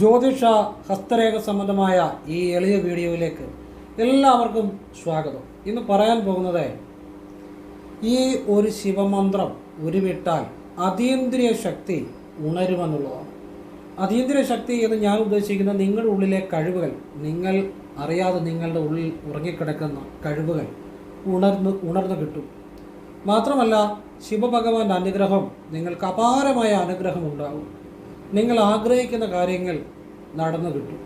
ജ്യോതിഷ ഹസ്തരേഖ സംബന്ധമായ ഈ എളിയ വീഡിയോയിലേക്ക് എല്ലാവർക്കും സ്വാഗതം. ഇന്ന് പറയാൻ പോകുന്നത് ഈ ഒരു ശിവമന്ത്രം ഉരുവിട്ടാൽ അതീന്ദ്രിയ ശക്തി ഉണരുമെന്നുള്ളതാണ്. അതീന്ദ്രിയ ശക്തി എന്ന് ഞാൻ ഉദ്ദേശിക്കുന്നത് നിങ്ങളുടെ ഉള്ളിലെ കഴിവുകൾ നിങ്ങൾ അറിയാതെ നിങ്ങളുടെ ഉള്ളിൽ ഉറങ്ങിക്കിടക്കുന്ന കഴിവുകൾ ഉണർന്ന് ഉണർന്നു കിട്ടും. മാത്രമല്ല ശിവഭഗവാന്റെ അനുഗ്രഹം നിങ്ങൾക്ക് അപാരമായ അനുഗ്രഹം ഉണ്ടാകും. നിങ്ങൾ ആഗ്രഹിക്കുന്ന കാര്യങ്ങൾ നടന്നു കിട്ടും.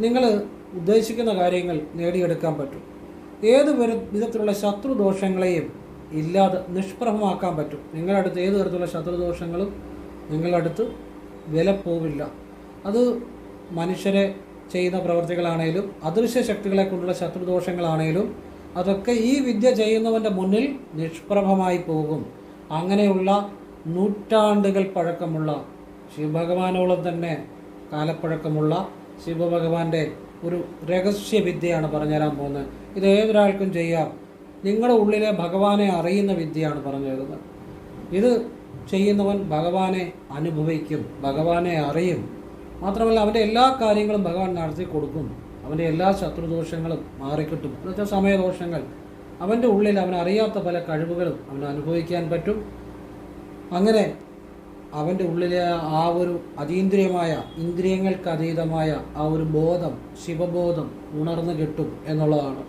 നിങ്ങൾ ഉദ്ദേശിക്കുന്ന കാര്യങ്ങൾ നേടിയെടുക്കാൻ പറ്റും. ഏത് വിധത്തിലുള്ള ശത്രുദോഷങ്ങളെയും ഇല്ലാതെ നിഷ്പ്രഭമാക്കാൻ പറ്റും. നിങ്ങളുടെ അടുത്ത് ഏത് തരത്തിലുള്ള ശത്രുദോഷങ്ങളും നിങ്ങളുടെ അടുത്ത് വില പോവില്ല. അത് മനുഷ്യരെ ചെയ്യുന്ന പ്രവർത്തികളാണേലും അദൃശ്യ ശക്തികളെ കൊണ്ടുള്ള ശത്രുദോഷങ്ങളാണേലും അതൊക്കെ ഈ വിദ്യ ചെയ്യുന്നവന്റെ മുന്നിൽ നിഷ്പ്രഭമായി പോകും. അങ്ങനെയുള്ള നൂറ്റാണ്ടുകൾ പഴക്കമുള്ള ശിവഭഗവാനോളം തന്നെ കാലപ്പഴക്കമുള്ള ശിവഭഗവാന്റെ ഒരു രഹസ്യവിദ്യയാണ് പറഞ്ഞുതരാൻ പോകുന്നത്. ഇത് ഏതൊരാൾക്കും ചെയ്യാം. നിങ്ങളുടെ ഉള്ളിലെ ഭഗവാനെ അറിയുന്ന വിദ്യയാണ് പറഞ്ഞു തരുന്നത്. ഇത് ചെയ്യുന്നവൻ ഭഗവാനെ അനുഭവിക്കും ഭഗവാനെ അറിയും. മാത്രമല്ല അവന്റെ എല്ലാ കാര്യങ്ങളും ഭഗവാൻ നടത്തി കൊടുക്കും. അവന്റെ എല്ലാ ശത്രുദോഷങ്ങളും മാറിക്കിട്ടും. എന്നുവെച്ചാൽ സമയദോഷങ്ങൾ. അവന്റെ ഉള്ളിൽ അവൻ അറിയാത്ത പല കഴിവുകളും അവന് അനുഭവിക്കാൻ പറ്റും. അങ്ങനെ അവന്റെ ഉള്ളിലെ ആ ഒരു അതീന്ദ്രിയമായ ഇന്ദ്രിയങ്ങൾക്ക് അതീതമായ ആ ഒരു ബോധം ശിവബോധം ഉണർന്നു കിട്ടും എന്നുള്ളതാണ്.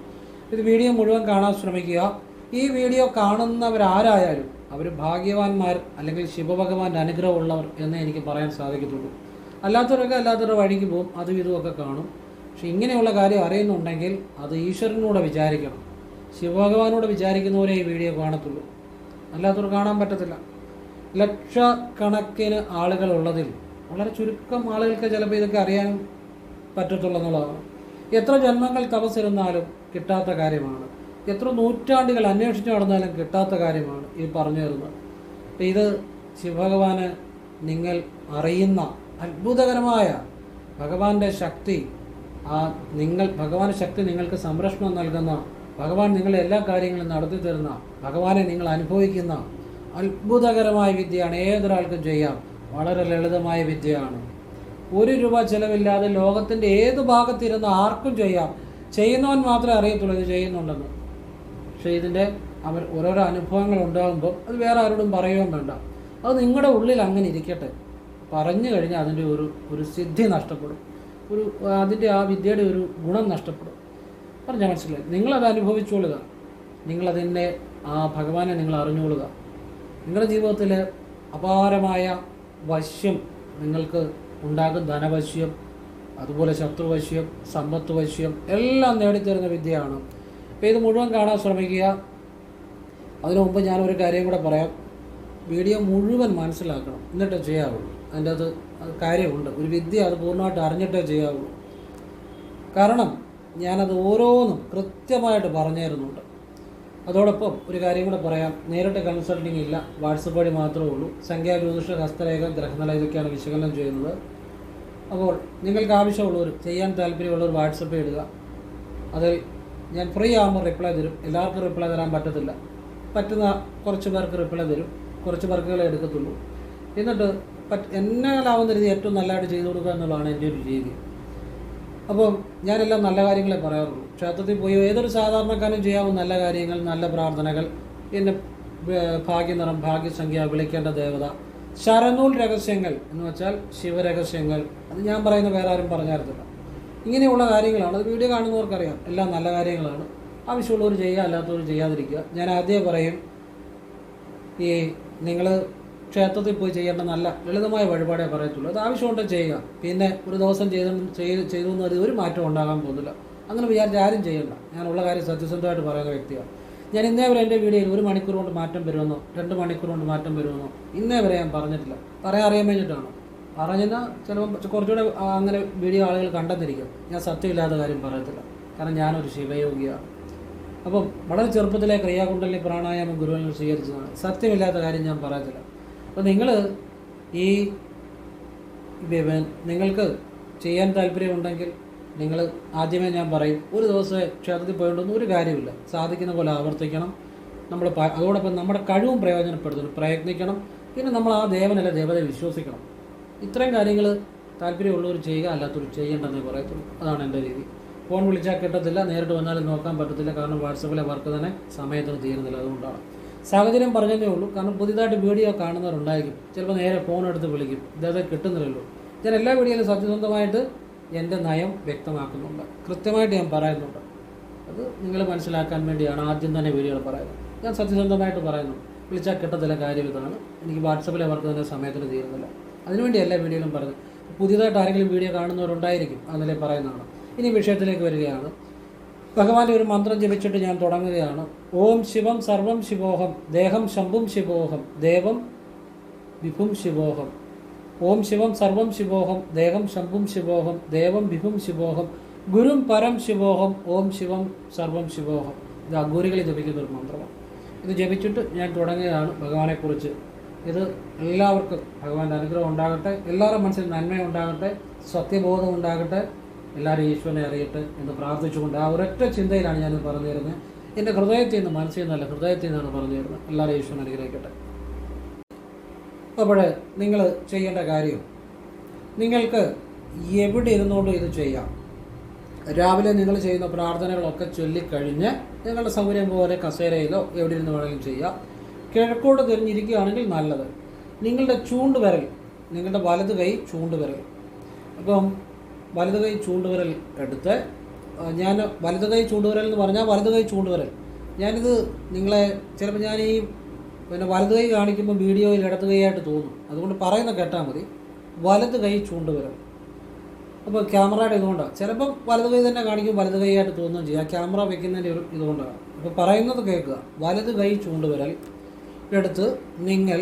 ഇത് വീഡിയോ മുഴുവൻ കാണാൻ ശ്രമിക്കുക. ഈ വീഡിയോ കാണുന്നവരാരായാലും അവർ ഭാഗ്യവാന്മാർ അല്ലെങ്കിൽ ശിവഭഗവാന്റെ അനുഗ്രഹമുള്ളവർ എന്നേ എനിക്ക് പറയാൻ സാധിക്കത്തുള്ളൂ. അല്ലാത്തവരൊക്കെ അല്ലാത്തവരുടെ വഴിക്ക് പോകും അതും ഇതുമൊക്കെ കാണും. പക്ഷെ ഇങ്ങനെയുള്ള കാര്യം അറിയുന്നുണ്ടെങ്കിൽ അത് ഈശ്വരനോട് വിചാരിക്കണം. ശിവഭഗവാനോട് വിചാരിക്കുന്നവരെ ഈ വീഡിയോ കാണത്തുള്ളൂ. അല്ലാത്തവർ കാണാൻ പറ്റത്തില്ല. ലക്ഷക്കണക്കിന് ആളുകൾ ഉള്ളതിൽ വളരെ ചുരുക്കം ആളുകൾക്ക് ചിലപ്പോൾ ഇതൊക്കെ അറിയാൻ പറ്റത്തുള്ളൂ എന്നുള്ളതാണ് എത്ര ജന്മങ്ങൾ തപസ്സിരുന്നാലും കിട്ടാത്ത കാര്യമാണ്. എത്ര നൂറ്റാണ്ടുകൾ അന്വേഷിച്ച് നടന്നാലും കിട്ടാത്ത കാര്യമാണ് ഈ പറഞ്ഞു തരുന്നത്. അപ്പം ഇത് ശിവഭഗവാന് നിങ്ങൾ അറിയുന്ന അത്ഭുതകരമായ ഭഗവാന്റെ ശക്തി ആ നിങ്ങൾ ഭഗവാന്റെ ശക്തി നിങ്ങൾക്ക് സംരക്ഷണം നൽകുന്ന ഭഗവാൻ നിങ്ങളെ എല്ലാ കാര്യങ്ങളും നടത്തി തരുന്ന ഭഗവാനെ നിങ്ങൾ അനുഭവിക്കുന്ന അത്ഭുതകരമായ വിദ്യയാണ്. ഏതൊരാൾക്കും ചെയ്യാം. വളരെ ലളിതമായ വിദ്യയാണ്. ഒരു രൂപ ചെലവില്ലാതെ ലോകത്തിന്റെ ഏത് ഭാഗത്തിരുന്ന് ആർക്കും ചെയ്യാം. ചെയ്യുന്നവൻ മാത്രമേ അറിയത്തുള്ളൂ ഇത് ചെയ്യുന്നുണ്ടെന്ന്. പക്ഷേ ഇതിന്റെ അവർ ഓരോരോ അനുഭവങ്ങൾ ഉണ്ടാകുമ്പോൾ അത് വേറെ ആരോടും പറയുകയും വേണ്ട. അത് നിങ്ങളുടെ ഉള്ളിൽ അങ്ങനെ ഇരിക്കട്ടെ. പറഞ്ഞു കഴിഞ്ഞാൽ അതിന്റെ ഒരു ഒരു സിദ്ധി നഷ്ടപ്പെടും. ഒരു അതിന്റെ ആ വിദ്യയുടെ ഒരു ഗുണം നഷ്ടപ്പെടും. പറഞ്ഞാൽ മനസ്സിലായി. നിങ്ങളത് അനുഭവിച്ചുകൊള്ളുക നിങ്ങളതിന്റെ ആ ഭഗവാനെ നിങ്ങൾ അറിഞ്ഞുകൊള്ളുക നിങ്ങളുടെ ജീവിതത്തിൽ അപാരമായ വശ്യം നിങ്ങൾക്ക് ഉണ്ടാകും. ധനവശ്യം അതുപോലെ ശത്രുവശ്യം സമ്പത്ത് വശ്യം എല്ലാം നേടിത്തരുന്ന വിദ്യയാണ്. അപ്പോൾ ഇത് മുഴുവൻ കാണാൻ ശ്രമിക്കുക. അതിനു മുമ്പ് ഞാനൊരു കാര്യം കൂടെ പറയാം. വീഡിയോ മുഴുവൻ മനസ്സിലാക്കണം. എന്നിട്ടേ ചെയ്യാവുള്ളൂ. അതിന്റെ അത് കാര്യമുണ്ട്. ഒരു വിദ്യ അത് പൂർണമായിട്ട് അറിഞ്ഞിട്ടേ ചെയ്യാവുള്ളൂ. കാരണം ഞാനത് ഓരോന്നും കൃത്യമായിട്ട് പറഞ്ഞു തരുന്നുണ്ട് അതോടൊപ്പം ഒരു കാര്യം കൂടെ പറയാം. നേരിട്ട് കൺസൾട്ടിങ് ഇല്ല. വാട്സപ്പ് വഴി മാത്രമേ ഉള്ളൂ. സംഖ്യാ ജ്യോതിഷ ഹസ്തരേഖ ഗ്രഹനില ഇതൊക്കെയാണ് വിശകലനം ചെയ്യുന്നത്. അപ്പോൾ നിങ്ങൾക്ക് ആവശ്യമുള്ളവർ ചെയ്യാൻ താല്പര്യമുള്ളവർ വാട്സപ്പ് ഇടുക. അതിൽ ഞാൻ ഫ്രീ ആകുമ്പോൾ റിപ്ലൈ തരും. എല്ലാവർക്കും റിപ്ലൈ തരാൻ പറ്റത്തില്ല. പറ്റുന്ന കുറച്ച് പേർക്ക് റിപ്ലൈ തരും. കുറച്ച് വർക്കുകളെ എടുക്കത്തുള്ളൂ. എന്നിട്ട് പറ്റ് എന്നാലാവുന്ന രീതി ഏറ്റവും നല്ലതായിട്ട് ചെയ്തു കൊടുക്കുക എന്നുള്ളതാണ് എന്റെ ഒരു രീതി. അപ്പം ഞാനെല്ലാം നല്ല കാര്യങ്ങളെ പറയാറുള്ളൂ. ക്ഷേത്രത്തിൽ പോയി ഏതൊരു സാധാരണക്കാരനും ചെയ്യാവുന്ന നല്ല കാര്യങ്ങൾ നല്ല പ്രാർത്ഥനകൾ പിന്നെ ഭാഗ്യനിറം ഭാഗ്യസംഖ്യ വിളിക്കേണ്ട ദേവത. ശരനൂൽ രഹസ്യങ്ങൾ എന്ന് വെച്ചാൽ ശിവരഹസ്യങ്ങൾ. അത് ഞാൻ പറയുന്ന വേറെ ആരും പറഞ്ഞായിരുന്നില്ല. ഇങ്ങനെയുള്ള കാര്യങ്ങളാണ്. അത് വീഡിയോ കാണുന്നവർക്കറിയാം. എല്ലാം നല്ല കാര്യങ്ങളാണ്. ആവശ്യമുള്ളവർ ചെയ്യുക അല്ലാത്തവർ ചെയ്യാതിരിക്കുക. ഞാൻ ആദ്യമേ പറയും ഈ നിങ്ങൾ ക്ഷേത്രത്തിൽ പോയി ചെയ്യേണ്ട നല്ല ലളിതമായ വഴിപാടേ പറയത്തുള്ളൂ. അത് ആവശ്യമുണ്ടെങ്കിൽ ചെയ്യുക. പിന്നെ ഒരു ദിവസം ചെയ്ത് ചെയ്ത് എന്ന് ഒരു മാറ്റം ഉണ്ടാകാൻ പോകുന്നില്ല. അങ്ങനെ വിചാരിച്ച് ആരും ചെയ്യണ്ട. ഞാനുള്ള കാര്യം സത്യസന്ധമായിട്ട് പറയുന്ന വ്യക്തിയാണ്. ഞാൻ ഇന്നേ വരെ എന്റെ വീഡിയോയിൽ ഒരു മണിക്കൂർ കൊണ്ട് മാറ്റം വരുമെന്നോ രണ്ട് മണിക്കൂർ കൊണ്ട് മാറ്റം വരുമെന്നോ ഇന്നേ വരെ ഞാൻ പറഞ്ഞിട്ടില്ല. പറയാൻ അറിയാൻ വേണ്ടിയിട്ടാണ്. പറഞ്ഞാൽ ചിലപ്പോൾ കുറച്ചുകൂടെ അങ്ങനെ വീഡിയോ ആളുകൾ കണ്ടെന്നിരിക്കും. ഞാൻ സത്യമില്ലാത്ത കാര്യം പറയത്തില്ല. കാരണം ഞാനൊരു ശിവയോഗിയാണ്. അപ്പം വളരെ ചെറുപ്പത്തിലെ ക്രിയാകുണ്ടലിനി പ്രാണായാമം ഗുരുവിൽ നിന്ന് സ്വീകരിച്ചതാണ്. സത്യമില്ലാത്ത കാര്യം ഞാൻ പറയത്തില്ല. അപ്പം നിങ്ങൾ ഈ നിങ്ങൾക്ക് ചെയ്യാൻ താല്പര്യമുണ്ടെങ്കിൽ നിങ്ങൾ ആദ്യമേ ഞാൻ പറയും ഒരു ദിവസം ക്ഷേത്രത്തിൽ പോയിട്ടൊന്നും ഒരു കാര്യമില്ല സാധിക്കുന്ന പോലെ ആവർത്തിക്കണം. നമ്മൾ അതോടൊപ്പം നമ്മുടെ കഴിവും പ്രയോജനപ്പെടുത്തണം പ്രയത്നിക്കണം. പിന്നെ നമ്മൾ ആ ദേവനല്ല ദേവതയെ വിശ്വസിക്കണം. ഇത്രയും കാര്യങ്ങൾ താല്പര്യമുള്ളവർ ചെയ്യുക അല്ലാത്തവർ ചെയ്യേണ്ടെന്നേ പറയത്തുള്ളൂ. അതാണ് എന്റെ രീതി. ഫോൺ വിളിച്ചാൽ കിട്ടത്തില്ല നേരിട്ട് വന്നാലും നോക്കാൻ പറ്റത്തില്ല. കാരണം വാട്സപ്പിലെ വർക്ക് തന്നെ സമയത്തിന് തീരുന്നില്ല അതുകൊണ്ടാണ്. സാഹചര്യം പറഞ്ഞതേ ഉള്ളൂ. കാരണം പുതിയതായിട്ട് വീഡിയോ കാണുന്നവരുണ്ടായിരിക്കും. ചിലപ്പോൾ നേരെ ഫോൺ എടുത്ത് വിളിക്കും. ഇതത് കിട്ടുന്നില്ലല്ലോ. ഞാൻ എല്ലാ വീഡിയോയിലും സത്യസന്ധമായിട്ട് എന്റെ നയം വ്യക്തമാക്കുന്നുണ്ട്. കൃത്യമായിട്ട് ഞാൻ പറയുന്നുണ്ട്. അത് നിങ്ങൾ മനസ്സിലാക്കാൻ വേണ്ടിയാണ് ആദ്യം തന്നെ വീഡിയോകൾ പറയുന്നത്. ഞാൻ സത്യസന്ധമായിട്ട് പറയുന്നു. വിളിച്ചാൽ കിട്ടത്തില്ല കാര്യം ഇതാണ്. എനിക്ക് വാട്സപ്പിലെ വർക്ക് തന്നെ സമയത്തിന് തീരുന്നില്ല. അതിനുവേണ്ടി എല്ലാ വീഡിയോയിലും പറയുന്നത് പുതിയതായിട്ട് ആരെങ്കിലും വീഡിയോ കാണുന്നവരുണ്ടായിരിക്കും അതിലെ പറയുന്നതാണ്. ഇനി വിഷയത്തിലേക്ക് വരികയാണ്. ഭഗവാന്റെ ഒരു മന്ത്രം ജപിച്ചിട്ട് ഞാൻ തുടങ്ങുകയാണ്. ഓം ശിവം സർവം ശിവോഹം ദേഹം ശംഭും ശിവോഹം ദേവം വിഭും ശിവോഹം. ഓം ശിവം സർവം ശിവോഹം ദേഹം ശംഭും ശിവോഹം ദേവം വിഭും ശിവോഹം ഗുരും പരം ശിവോഹം ഓം ശിവം സർവം ശിവോഹം. ഇത് അഗൂരികളിൽ ജപിക്കുന്ന ഒരു മന്ത്രമാണ്. ഇത് ജപിച്ചിട്ട് ഞാൻ തുടങ്ങിയതാണ് ഭഗവാനെക്കുറിച്ച് ഇത് എല്ലാവർക്കും ഭഗവാന്റെ അനുഗ്രഹം ഉണ്ടാകട്ടെ എല്ലാവരുടെ മനസ്സിൽ നന്മ ഉണ്ടാകട്ടെ സത്യബോധം ഉണ്ടാകട്ടെ എല്ലാവരും ഈശ്വരനെ അറിയട്ടെ എന്ന് പ്രാർത്ഥിച്ചുകൊണ്ട് ആ ഒരൊറ്റ ചിന്തയിലാണ് ഞാനിത് പറഞ്ഞു തരുന്നത് എന്റെ ഹൃദയത്തിൽ നിന്ന് മനസ്സിൽ നിന്നല്ല ഹൃദയത്തിൽ നിന്നാണ് പറഞ്ഞു തരുന്നത് എല്ലാവരും ഈശ്വരൻ അനുഗ്രഹിക്കട്ടെ. അപ്പോൾ നിങ്ങൾ ചെയ്യേണ്ട കാര്യം നിങ്ങൾക്ക് എവിടെ ഇരുന്നുകൊണ്ടും ഇത് ചെയ്യാം? രാവിലെ നിങ്ങൾ ചെയ്യുന്ന പ്രാർത്ഥനകളൊക്കെ ചൊല്ലിക്കഴിഞ്ഞ് നിങ്ങളുടെ സൗകര്യം പോലെ കസേരയിലോ എവിടെ ഇരുന്ന് വേണമെങ്കിലും ചെയ്യാം. കിഴക്കോട്ട് തിരിഞ്ഞിരിക്കുകയാണെങ്കിൽ നല്ലത്. നിങ്ങളുടെ ചൂണ്ടുവിരൽ നിങ്ങളുടെ വലത് കൈ ചൂണ്ടുവിരൽ. അപ്പം വലത് കൈ ചൂണ്ടുവിരൽ എടുത്ത് ഞാൻ വലത് കൈ ചൂണ്ടുവിരൽ എന്ന് പറഞ്ഞാൽ വലത് കൈ ചൂണ്ടുവിരൽ. ഞാനിത് നിങ്ങളെ ചിലപ്പോൾ ഞാൻ ഈ പിന്നെ വലത് കൈ കാണിക്കുമ്പോൾ വീഡിയോയിൽ ഇടത് കൈയായിട്ട് തോന്നും. അതുകൊണ്ട് പറയുന്ന കേട്ടാൽ മതി. വലത് കൈ ചൂണ്ടുവരും അപ്പോൾ ക്യാമറയുടെ ഇതുകൊണ്ടാണ് ചിലപ്പം വലത് കൈ തന്നെ കാണിക്കും വലത് കൈയായിട്ട് തോന്നുകയും ചെയ്യും. ആ ക്യാമറ വെക്കുന്നതിന്റെ ഒരു ഇതുകൊണ്ടാണ് അപ്പോൾ പറയുന്നത് കേൾക്കുക. വലത് കൈ ചൂണ്ടുവരൽ. എടുത്ത് നിങ്ങൾ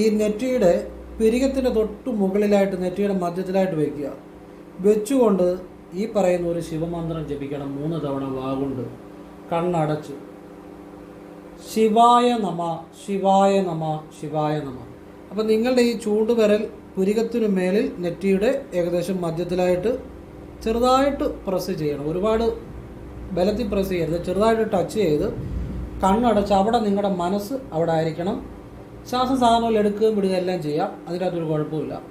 ഈ നെറ്റിയുടെ പിരികത്തിന്റെ തൊട്ട് മുകളിലായിട്ട് നെറ്റിയുടെ മധ്യത്തിലായിട്ട് വയ്ക്കുക വെച്ചുകൊണ്ട് ഈ പറയുന്ന ഒരു ശിവമന്ത്രം ജപിക്കണം. മൂന്ന് തവണ വാഗുണ്ട് കണ്ണടച്ച്. ശിവായ നമ ശിവായ നമ ശിവായ നമ. അപ്പം നിങ്ങളുടെ ഈ ചൂണ്ടുവിരൽ പുരികത്തിനു മേലിൽ നെറ്റിയുടെ ഏകദേശം മധ്യത്തിലായിട്ട് ചെറുതായിട്ട് പ്രസ് ചെയ്യണം. ഒരുപാട് ബലത്തിൽ പ്രസ് ചെയ്യരുത്. ചെറുതായിട്ട് ടച്ച് ചെയ്ത് കണ്ണടച്ച് അവിടെ നിങ്ങളുടെ മനസ്സ് അവിടെ ആയിരിക്കണം. ശ്വാസം പോലെ എടുക്കുകയും വിടുകയും എല്ലാം ചെയ്യാം. അതിനകത്തൊരു കുഴപ്പമില്ല.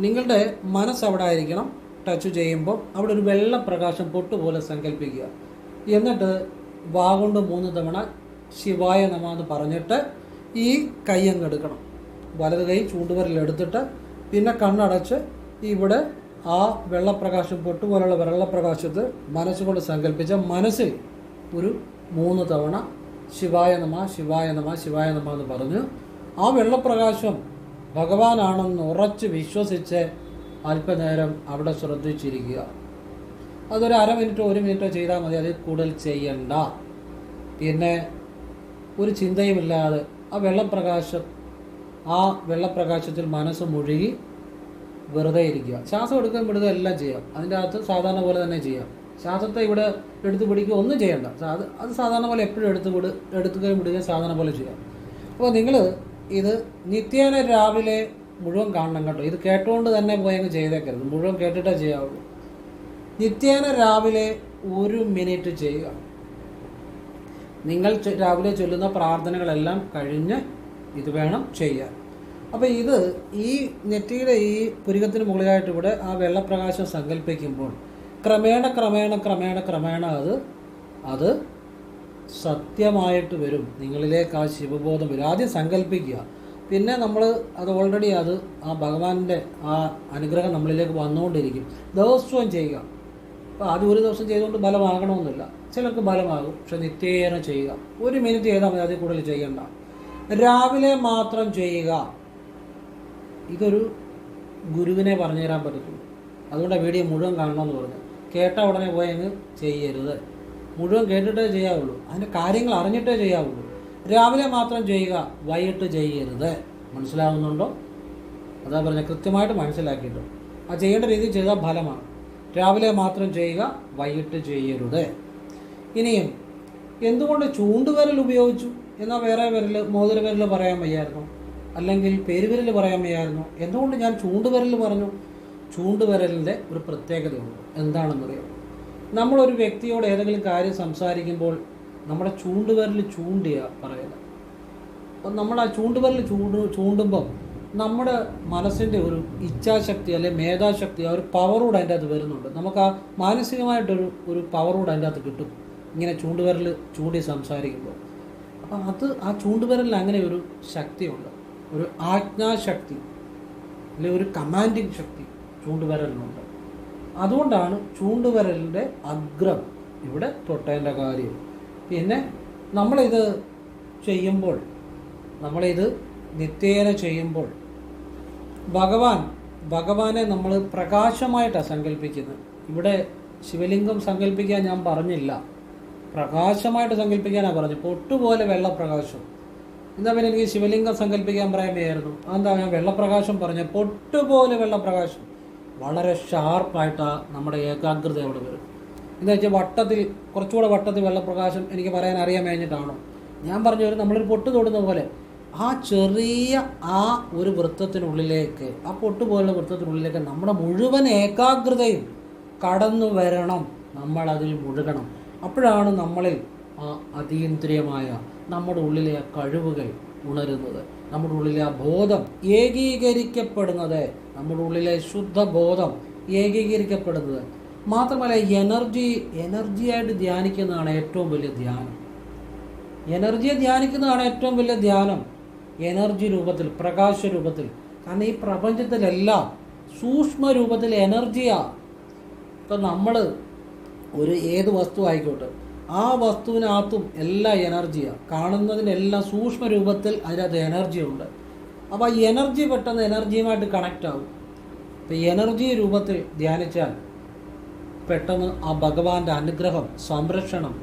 നിങ്ങളുടെ മനസ്സ് അവിടെ ആയിരിക്കണം. ടച്ച് ചെയ്യുമ്പോൾ അവിടെ ഒരു വെള്ള പ്രകാശം പൊട്ടുപോലെ സങ്കല്പിക്കുക എന്നിട്ട് വാഗുണ്ട് മൂന്ന് തവണ ശിവായ നമ എന്ന് പറഞ്ഞിട്ട് ഈ കൈ അങ്ങ് എടുക്കണം. വലത് കൈ ചൂണ്ടുവിരൽ എടുത്തിട്ട് പിന്നെ കണ്ണടച്ച് ഇവിടെ ആ വെള്ളപ്രകാശം പൊട്ടുപോലുള്ള വെള്ളപ്രകാശത്ത് മനസ്സുകൊണ്ട് സങ്കല്പിച്ച മനസ്സിൽ ഒരു മൂന്ന് തവണ ശിവായ നമ ശിവായ നമ ശിവായ നമ എന്ന് പറഞ്ഞ് ആ വെള്ളപ്രകാശം ഭഗവാനാണെന്ന് ഉറച്ച് വിശ്വസിച്ച് അല്പനേരം അവിടെ ശ്രദ്ധിച്ചിരിക്കുക. അതൊരു അര മിനിറ്റോ ഒരു മിനിറ്റോ ചെയ്താൽ മതി അതിൽ കൂടുതൽ ചെയ്യണ്ട. പിന്നെ ഒരു ചിന്തയുമില്ലാതെ ആ വെള്ളപ്രകാശം ആ വെള്ളപ്രകാശത്തിൽ മനസ്സ് മുഴുകി വെറുതെ ഇരിക്കുക. ശ്വാസം എടുക്കുകയും വിടുക എല്ലാം ചെയ്യാം. അതിന്റെ അകത്ത് സാധാരണ പോലെ തന്നെ ചെയ്യാം. ശ്വാസത്തെ ഇവിടെ എടുത്തു പിടിക്കുക ഒന്നും ചെയ്യണ്ട. അത് സാധാരണ പോലെ എപ്പോഴും എടുത്തു വിടു എടുക്കുകയും വിടുകയും സാധാരണ പോലെ ചെയ്യാം. അപ്പോൾ നിങ്ങൾ ഇത് നിത്യേന രാവിലെ മുഴുവൻ കാണണം കേട്ടോ. ഇത് കേട്ടുകൊണ്ട് തന്നെ പോയങ്ങ് ചെയ്തേക്കരുത്. മുഴുവൻ കേട്ടിട്ടേ ചെയ്യാവുള്ളൂ. നിത്യേന രാവിലെ ഒരു മിനിറ്റ് ചെയ്യുക. നിങ്ങൾ രാവിലെ ചൊല്ലുന്ന പ്രാർത്ഥനകളെല്ലാം കഴിഞ്ഞ് ഇത് വേണം ചെയ്യാൻ. അപ്പോൾ ഇത് ഈ നെറ്റിയുടെ ഈ പുരികത്തിന് മുകളിലായിട്ട് ഇവിടെ ആ വെള്ളപ്രകാശം സങ്കല്പിക്കുമ്പോൾ ക്രമേണ ക്രമേണ ക്രമേണ ക്രമേണ അത് അത് സത്യമായിട്ട് വരും. നിങ്ങളിലേക്ക് ആ ശിവബോധം വരും. ആദ്യം സങ്കല്പിക്കുക. പിന്നെ നമ്മൾ അത് ഓൾറെഡി അത് ആ ഭഗവാന്റെ ആ അനുഗ്രഹം നമ്മളിലേക്ക് വന്നുകൊണ്ടിരിക്കും. ദിവസവും ചെയ്യുക. അപ്പോൾ ആദ്യം ഒരു ദിവസം ചെയ്തുകൊണ്ട് ബലമാകണമെന്നില്ല ചിലർക്ക് ബലമാകും പക്ഷെ നിത്യേന ചെയ്യുക. ഒരു മിനിറ്റ് ചെയ്താൽ മതി അതിൽ കൂടുതൽ ചെയ്യണ്ട. രാവിലെ മാത്രം ചെയ്യുക. ഇതൊരു ഗുരുവിനെ പറഞ്ഞു തരാൻ പറ്റത്തുള്ളൂ. അതുകൊണ്ട് വീഡിയോ മുഴുവൻ കാണണമെന്ന് പറഞ്ഞു. കേട്ട ഉടനെ പോയി അങ്ങ് ചെയ്യരുത്. മുഴുവൻ കേട്ടിട്ടേ ചെയ്യാവുള്ളൂ. അതിന്റെ കാര്യങ്ങൾ അറിഞ്ഞിട്ടേ ചെയ്യാവുള്ളൂ. രാവിലെ മാത്രം ചെയ്യുക വൈകിട്ട് ചെയ്യരുത്. മനസ്സിലാവുന്നുണ്ടോ? അതാ പറഞ്ഞ കൃത്യമായിട്ട് മനസ്സിലാക്കിയിട്ടു ആ ചെയ്യേണ്ട രീതിയിൽ ചെയ്താൽ ഫലമാണ്. രാവിലെ മാത്രം ചെയ്യുക വൈകിട്ട് ചെയ്യരുത്. ഇനിയും എന്തുകൊണ്ട് ചൂണ്ടുവിരൽ ഉപയോഗിച്ചു എന്നാൽ വേറെ വിരൽ മോതിര വിരൽ പറയാൻ വയ്യായിരുന്നു. അല്ലെങ്കിൽ പെരുവിരൽ പറയാൻ വയ്യായിരുന്നു. എന്തുകൊണ്ട് ഞാൻ ചൂണ്ടുവിരൽ പറഞ്ഞു? ചൂണ്ടുവിരലിന്റെ ഒരു പ്രത്യേകതയുണ്ട്. എന്താണെന്നറിയാം നമ്മളൊരു വ്യക്തിയോട് ഏതെങ്കിലും കാര്യം സംസാരിക്കുമ്പോൾ നമ്മുടെ ചൂണ്ടുവിരൽ ചൂണ്ടിയ പറയുന്നത്. അപ്പം നമ്മൾ ആ ചൂണ്ടുവിരൽ ചൂണ്ട് ചൂണ്ടുമ്പം നമ്മുടെ മനസ്സിന്റെ ഒരു ഇച്ഛാശക്തി അല്ലെ മേധാശക്തി ആ ഒരു പവറൂടെ അതിന്റെ അകത്ത് വരുന്നുണ്ട്. നമുക്ക് ആ മാനസികമായിട്ടൊരു ഒരു പവറൂടെ അതിന്റെ അകത്ത് കിട്ടും. ഇങ്ങനെ ചൂണ്ടുവിരൽ ചൂണ്ടി സംസാരിക്കുമ്പോൾ. അപ്പം അത് ആ ചൂണ്ടുവിരലിൽ അങ്ങനെ ഒരു ശക്തിയുണ്ട്. ഒരു ആജ്ഞാശക്തി അല്ലെ ഒരു കമാൻഡിങ് ശക്തി ചൂണ്ടുവിരലിനുണ്ട്. അതുകൊണ്ടാണ് ചൂണ്ടുവിരലിന്റെ അഗ്രം ഇവിടെ തൊട്ടേന്റെ കാര്യം. പിന്നെ നമ്മളിത് ചെയ്യുമ്പോൾ നമ്മളിത് നിത്യേന ചെയ്യുമ്പോൾ ഭഗവാൻ ഭഗവാനെ നമ്മൾ പ്രകാശമായിട്ടാണ് സങ്കല്പിക്കുന്നത്. ഇവിടെ ശിവലിംഗം സങ്കല്പിക്കാൻ ഞാൻ പറഞ്ഞില്ല. പ്രകാശമായിട്ട് സങ്കല്പിക്കാനാണ് പറഞ്ഞു പൊട്ടുപോലെ വെള്ളപ്രകാശം. എന്താ പിന്നെ എനിക്ക് ശിവലിംഗം സങ്കല്പിക്കാൻ പറയാമേയായിരുന്നു അതെന്താ ഞാൻ വെള്ളപ്രകാശം പറഞ്ഞ പൊട്ടുപോലെ വെള്ളപ്രകാശം. വളരെ ഷാർപ്പായിട്ടാണ് നമ്മുടെ ഏകാഗ്രത അവിടെ വരും. എന്താ വെച്ചാൽ വട്ടത്തിൽ കുറച്ചുകൂടെ വട്ടത്തിൽ വെള്ളപ്രകാശം എനിക്ക് പറയാൻ അറിയാൻ കഴിഞ്ഞിട്ടാണോ ഞാൻ പറഞ്ഞു വരും നമ്മളൊരു പൊട്ട് തൊടുന്ന പോലെ ആ ചെറിയ ആ ഒരു വൃത്തത്തിനുള്ളിലേക്ക് ആ പൊട്ട് പോലുള്ള വൃത്തത്തിനുള്ളിലേക്ക് നമ്മുടെ മുഴുവൻ ഏകാഗ്രതയും കടന്നു വരണം. നമ്മളതിൽ മുഴുകണം. അപ്പോഴാണ് നമ്മളിൽ ആ അതീന്ദ്രിയമായ നമ്മുടെ ഉള്ളിലെ കഴിവുകൾ ഉണരുന്നത്. നമ്മുടെ ഉള്ളിലെ ആ ബോധം ഏകീകരിക്കപ്പെടുന്നത്. നമ്മുടെ ഉള്ളിലെ ശുദ്ധ ബോധം ഏകീകരിക്കപ്പെടുന്നത്. മാത്രമല്ല എനർജി എനർജിയായിട്ട് ധ്യാനിക്കുന്നതാണ് ഏറ്റവും വലിയ ധ്യാനം. എനർജിയെ ധ്യാനിക്കുന്നതാണ് ഏറ്റവും വലിയ ധ്യാനം. എനർജി രൂപത്തിൽ പ്രകാശ രൂപത്തിൽ. കാരണം ഈ പ്രപഞ്ചത്തിലെല്ലാം സൂക്ഷ്മ രൂപത്തിൽ എനർജിയാണ് ഇപ്പം നമ്മൾ ഒരു ഏത് വസ്തു ആയിക്കോട്ടെ. ആ വസ്തുവിനകത്തും എല്ലാ എനർജിയാണ് കാണുന്നതിനെല്ലാം സൂക്ഷ്മ രൂപത്തിൽ അതിനകത്ത് എനർജി ഉണ്ട്. അപ്പോൾ ആ എനർജി പെട്ടെന്ന് എനർജിയുമായിട്ട് കണക്റ്റ് ആവും. ഇപ്പം എനർജി രൂപത്തിൽ ധ്യാനിച്ചാൽ പെട്ടെന്ന് ആ ഭഗവാന്റെ അനുഗ്രഹം സംരക്ഷണം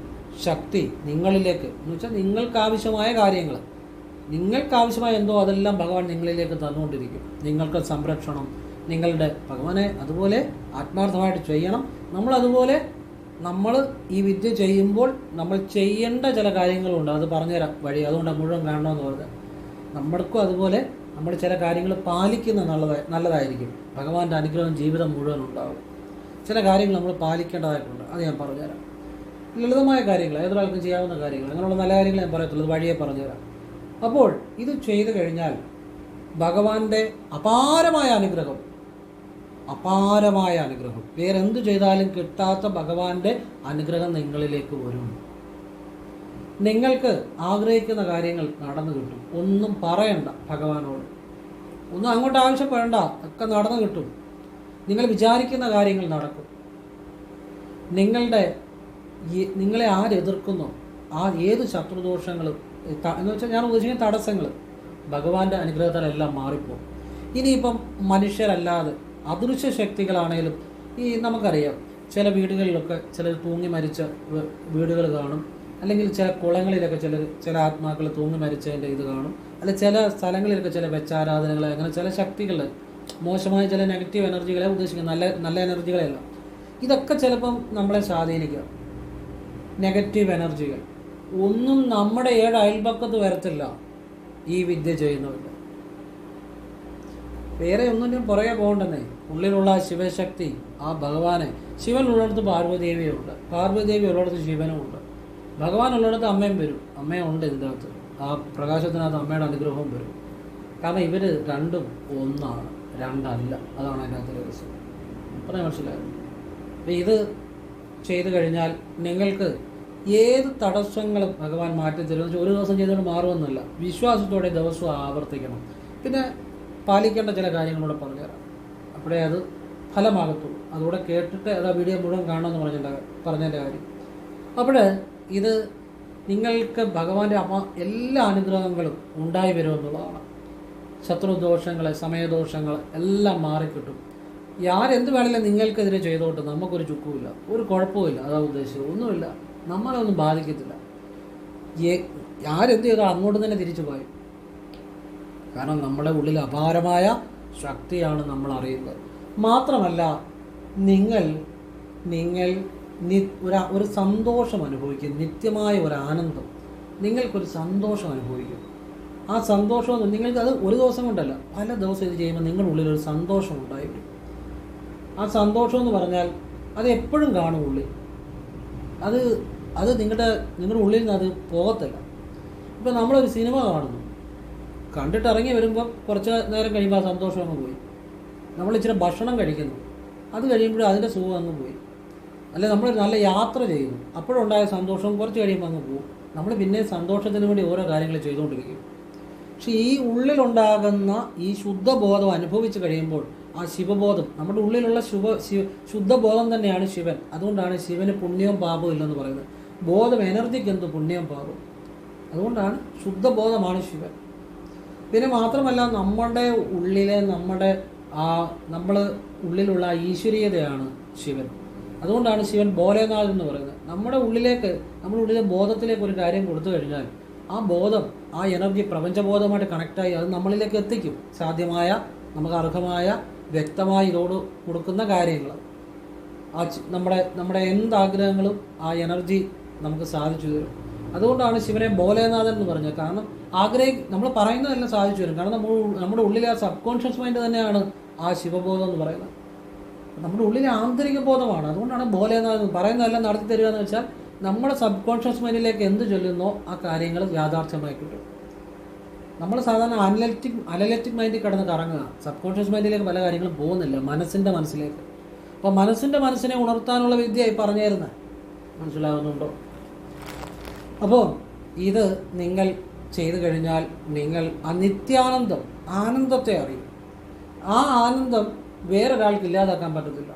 ശക്തി നിങ്ങളിലേക്ക് എന്ന് വെച്ചാൽ നിങ്ങൾക്ക് ആവശ്യമായ കാര്യങ്ങൾ. നിങ്ങൾക്ക് ആവശ്യമായ എന്തോ അതെല്ലാം ഭഗവാൻ നിങ്ങളിലേക്ക് തന്നുകൊണ്ടിരിക്കും. നിങ്ങൾക്ക് സംരക്ഷണം നിങ്ങളുടെ ഭഗവാനെ അതുപോലെ ആത്മാർത്ഥമായിട്ട് ചെയ്യണം. നമ്മൾ അതുപോലെ നമ്മൾ ഈ വിദ്യ ചെയ്യുമ്പോൾ നമ്മൾ ചെയ്യേണ്ട ചില കാര്യങ്ങളുണ്ട്. അത് പറഞ്ഞുതരാം വഴി. അതുകൊണ്ട് മുഴുവൻ കാണണമെന്ന് പറഞ്ഞത്. നമ്മൾക്കും അതുപോലെ നമ്മൾ ചില കാര്യങ്ങൾ പാലിക്കുന്ന നല്ലതായി നല്ലതായിരിക്കും. ഭഗവാന്റെ അനുഗ്രഹം ജീവിതം മുഴുവൻ ഉണ്ടാവും. ചില കാര്യങ്ങൾ നമ്മൾ പാലിക്കേണ്ടതായിട്ടുണ്ട്. അത് ഞാൻ പറഞ്ഞുതരാം. ലളിതമായ കാര്യങ്ങൾ ഏതൊരാൾക്കും ചെയ്യാവുന്ന കാര്യങ്ങൾ അങ്ങനെയുള്ള നല്ല കാര്യങ്ങൾ ഞാൻ പറയത്തുള്ളൂ. വഴിയെ പറഞ്ഞുതരാം. അപ്പോൾ ഇത് ചെയ്തു കഴിഞ്ഞാൽ ഭഗവാന്റെ അപാരമായ അനുഗ്രഹം അപാരമായ അനുഗ്രഹം. വേറെന്ത് ചെയ്താലും കിട്ടാത്ത ഭഗവാന്റെ അനുഗ്രഹം നിങ്ങളിലേക്ക് വരും. നിങ്ങൾക്ക് ആഗ്രഹിക്കുന്ന കാര്യങ്ങൾ നടന്നു കിട്ടും. ഒന്നും പറയണ്ട ഭഗവാനോട്. ഒന്നും അങ്ങോട്ട് ആവശ്യപ്പെടണ്ട. ഒക്കെ നടന്നു കിട്ടും. നിങ്ങൾ വിചാരിക്കുന്ന കാര്യങ്ങൾ നടക്കും. നിങ്ങളുടെ നിങ്ങളെ ആരെതിർക്കുന്നു ആ ഏത് ശത്രുദോഷങ്ങളും എന്ന് വെച്ചാൽ ഞാൻ ഉദ്ദേശിക്കുന്ന തടസ്സങ്ങൾ ഭഗവാന്റെ അനുഗ്രഹത്താലെല്ലാം മാറിപ്പോകും. ഇനിയിപ്പം മനുഷ്യരല്ലാതെ അദൃശ്യ ശക്തികളാണേലും ഈ നമുക്കറിയാം ചില വീടുകളിലൊക്കെ ചിലർ തൂങ്ങി മരിച്ച വീടുകൾ കാണും. അല്ലെങ്കിൽ ചില കുളങ്ങളിലൊക്കെ ചിലർ ചില ആത്മാക്കൾ തൂങ്ങി മരിച്ചതിന്റെ ഇത് കാണും. അല്ലെ ചില സ്ഥലങ്ങളിലൊക്കെ ചില വെച്ചാരാധനകൾ അങ്ങനെ ചില ശക്തികൾ മോശമായ ചില നെഗറ്റീവ് എനർജികളെ ഉദ്ദേശിക്കുക നല്ല നല്ല എനർജികളെയല്ല. ഇതൊക്കെ ചിലപ്പം നമ്മളെ സ്വാധീനിക്കുക നെഗറ്റീവ് എനർജികൾ. ഒന്നും നമ്മുടെ ഏഴ് അയൽപക്കത്ത് വരത്തില്ല ഈ വിദ്യ ചെയ്യുന്നവരുടെ. വേറെ ഒന്നിനും പുറകെ പോകണ്ടെന്നേ. ഉള്ളിലുള്ള ശിവശക്തി ആ ഭഗവാനെ. ശിവൻ ഉള്ളിടത്ത് പാർവതിദേവിയുണ്ട് പാർവതിദേവി ഉള്ളിടത്ത് ശിവനുമുണ്ട്. ഭഗവാൻ ഉള്ളിടത്ത് അമ്മയും വരും. അമ്മയുണ്ട് ഇതിനകത്ത്. ആ പ്രകാശത്തിനകത്ത് അമ്മയുടെ അനുഗ്രഹവും വരും. കാരണം ഇവർ രണ്ടും ഒന്നാണ്. രണ്ടല്ല. അതാണ് അതിനകത്ത് രഹസ്യം. പറയാൻ മനസ്സിലായത് അപ്പം ഇത് ചെയ്തു കഴിഞ്ഞാൽ നിങ്ങൾക്ക് ഏത് തടസ്സങ്ങളും ഭഗവാൻ മാറ്റി തരും എന്ന് വെച്ചാൽ ഒരു ദിവസം ചെയ്തുകൊണ്ട് മാറുമെന്നല്ല. വിശ്വാസത്തോടെ ദിവസവും ആവർത്തിക്കണം. പിന്നെ പാലിക്കേണ്ട ചില കാര്യങ്ങളൂടെ പറഞ്ഞുതരാം അപ്പോഴേ അത് ഫലമാകത്തുള്ളൂ. അതുകൂടെ കേട്ടിട്ട് അത് ആ വീഡിയോ മുഴുവൻ കാണണമെന്ന് പറഞ്ഞിട്ട് പറഞ്ഞതിന്റെ കാര്യം. അപ്പോൾ ഇത് നിങ്ങൾക്ക് ഭഗവാന്റെ അമ്മ എല്ലാ അനുഗ്രഹങ്ങളും ഉണ്ടായി വരുമെന്നുള്ളതാണ് ശത്രുദോഷങ്ങളെ സമയദോഷങ്ങൾ എല്ലാം മാറിക്കിട്ടും. ആരെന്ത് വേണമെങ്കിലും നിങ്ങൾക്കെതിരെ ചെയ്തോട്ട് നമുക്കൊരു ചുക്കുമില്ല ഒരു കുഴപ്പമില്ല അതാ ഉദ്ദേശിച്ചത്. ഒന്നുമില്ല നമ്മളെ ഒന്നും ബാധിക്കത്തില്ല. ആരെന്ത് ചെയ്തോ അങ്ങോട്ട് തന്നെ തിരിച്ചു പോയി. കാരണം നമ്മുടെ ഉള്ളിൽ അപാരമായ ശക്തിയാണ് നമ്മൾ അറിയുന്നത്. മാത്രമല്ല നിങ്ങൾ നിങ്ങൾ ഒരു സന്തോഷം അനുഭവിക്കും നിത്യമായ ഒരു ആനന്ദം. നിങ്ങൾക്കൊരു സന്തോഷം അനുഭവിക്കും. ആ സന്തോഷം നിങ്ങൾക്ക് അത് ഒരു ദിവസം കൊണ്ടല്ല പല ദിവസം ഇത് ചെയ്യുമ്പോൾ നിങ്ങളുടെ ഉള്ളിൽ ഒരു സന്തോഷം ഉണ്ടായി ആ സന്തോഷം എന്ന് പറഞ്ഞാൽ അത് എപ്പോഴും കാണും ഉള്ളിൽ. അത് അത് നിങ്ങളുടെ നിങ്ങളുടെ ഉള്ളിൽ നിന്ന് അത് പോകത്തില്ല. ഇപ്പം നമ്മളൊരു സിനിമ കാണുന്നു. കണ്ടിട്ട് ഇറങ്ങി വരുമ്പോൾ കുറച്ച് നേരം കഴിയുമ്പോൾ ആ സന്തോഷം അങ്ങ് പോയി. നമ്മൾ ഇച്ചിരി ഭക്ഷണം കഴിക്കുന്നു. അത് കഴിയുമ്പോൾ അതിന്റെ സുഖം അങ്ങ് പോയി. അല്ലെ നമ്മൾ നല്ല യാത്ര ചെയ്യുന്നു. അപ്പോഴുണ്ടായ സന്തോഷം കുറച്ച് കഴിയുമ്പോൾ അങ്ങ് പോകും. നമ്മൾ പിന്നെ സന്തോഷത്തിന് വേണ്ടി ഓരോ കാര്യങ്ങൾ ചെയ്തുകൊണ്ടിരിക്കും. പക്ഷെ ഈ ഉള്ളിലുണ്ടാകുന്ന ഈ ശുദ്ധബോധം അനുഭവിച്ച് കഴിയുമ്പോൾ ആ ശിവബോധം നമ്മുടെ ഉള്ളിലുള്ള ശുഭ ശിവ ശുദ്ധബോധം തന്നെയാണ് ശിവൻ. അതുകൊണ്ടാണ് ശിവന് പുണ്യവും പാപവും ഇല്ലെന്ന് പറയുന്നത്. ബോധം എനർജിക്ക് എന്ത് പുണ്യവും പാപവും? അതുകൊണ്ടാണ് ശുദ്ധബോധമാണ് ശിവൻ. പിന്നെ മാത്രമല്ല നമ്മുടെ ഉള്ളിലെ നമ്മുടെ ആ നമ്മൾ ഉള്ളിലുള്ള ഈശ്വരീയതയാണ് ശിവൻ. അതുകൊണ്ടാണ് ശിവൻ ബോലേനാഥ് എന്ന് പറയുന്നത്. നമ്മുടെ ഉള്ളിലേക്ക് നമ്മുടെ ഉള്ളിലെ ബോധത്തിലേക്ക് ഒരു കാര്യം കൊടുത്തു കഴിഞ്ഞാൽ ആ ബോധം ആ എനർജി പ്രപഞ്ചബോധമായിട്ട് കണക്റ്റായി അത് നമ്മളിലേക്ക് എത്തിക്കും. സാധ്യമായ നമുക്ക് അർഹമായ വ്യക്തമായി ഇതോട് കൊടുക്കുന്ന കാര്യങ്ങൾ ആ നമ്മുടെ നമ്മുടെ എന്താഗ്രഹങ്ങളും ആ എനർജി നമുക്ക് സാധിച്ചു തരും. അതുകൊണ്ടാണ് ശിവനെ ബോലേനാഥൻ എന്ന് പറഞ്ഞത്. കാരണം ആഗ്രഹി നമ്മൾ പറയുന്നതെല്ലാം സാധിച്ചു വരും. കാരണം നമ്മൾ നമ്മുടെ ഉള്ളിലെ ആ സബ് കോൺഷ്യസ് മൈൻഡ് തന്നെയാണ് ആ ശിവബോധം എന്ന് പറയുന്നത്. നമ്മുടെ ഉള്ളിലെ ആന്തരിക ബോധമാണ്. അതുകൊണ്ടാണ് ബോലേനാഥൻ പറയുന്നതെല്ലാം നടത്തി തരിക എന്ന് വെച്ചാൽ നമ്മുടെ സബ് കോൺഷ്യസ് മൈൻഡിലേക്ക് എന്ത് ചൊല്ലുന്നോ ആ കാര്യങ്ങൾ യാഥാർത്ഥ്യമായി കിട്ടും. നമ്മൾ സാധാരണ അനലറ്റിക് അനലറ്റിക് മൈൻഡിൽ കിടന്ന് കറങ്ങുക. സബ് കോൺഷ്യസ് മൈൻഡിലേക്ക് പല കാര്യങ്ങളും പോകുന്നില്ല. മനസ്സിന്റെ മനസ്സിലേക്ക്. അപ്പോൾ മനസ്സിന്റെ മനസ്സിനെ ഉണർത്താനുള്ള വിദ്യയായി പറഞ്ഞായിരുന്നേ പറഞ്ഞു മനസ്സിലാകുന്നുണ്ടോ? അപ്പോൾ ഇത് നിങ്ങൾ ചെയ്തു കഴിഞ്ഞാൽ നിങ്ങൾ ആ നിത്യാനന്ദം ആനന്ദത്തെ അറിയും. ആ ആനന്ദം വേറൊരാൾക്ക് ഇല്ലാതാക്കാൻ പറ്റത്തില്ല.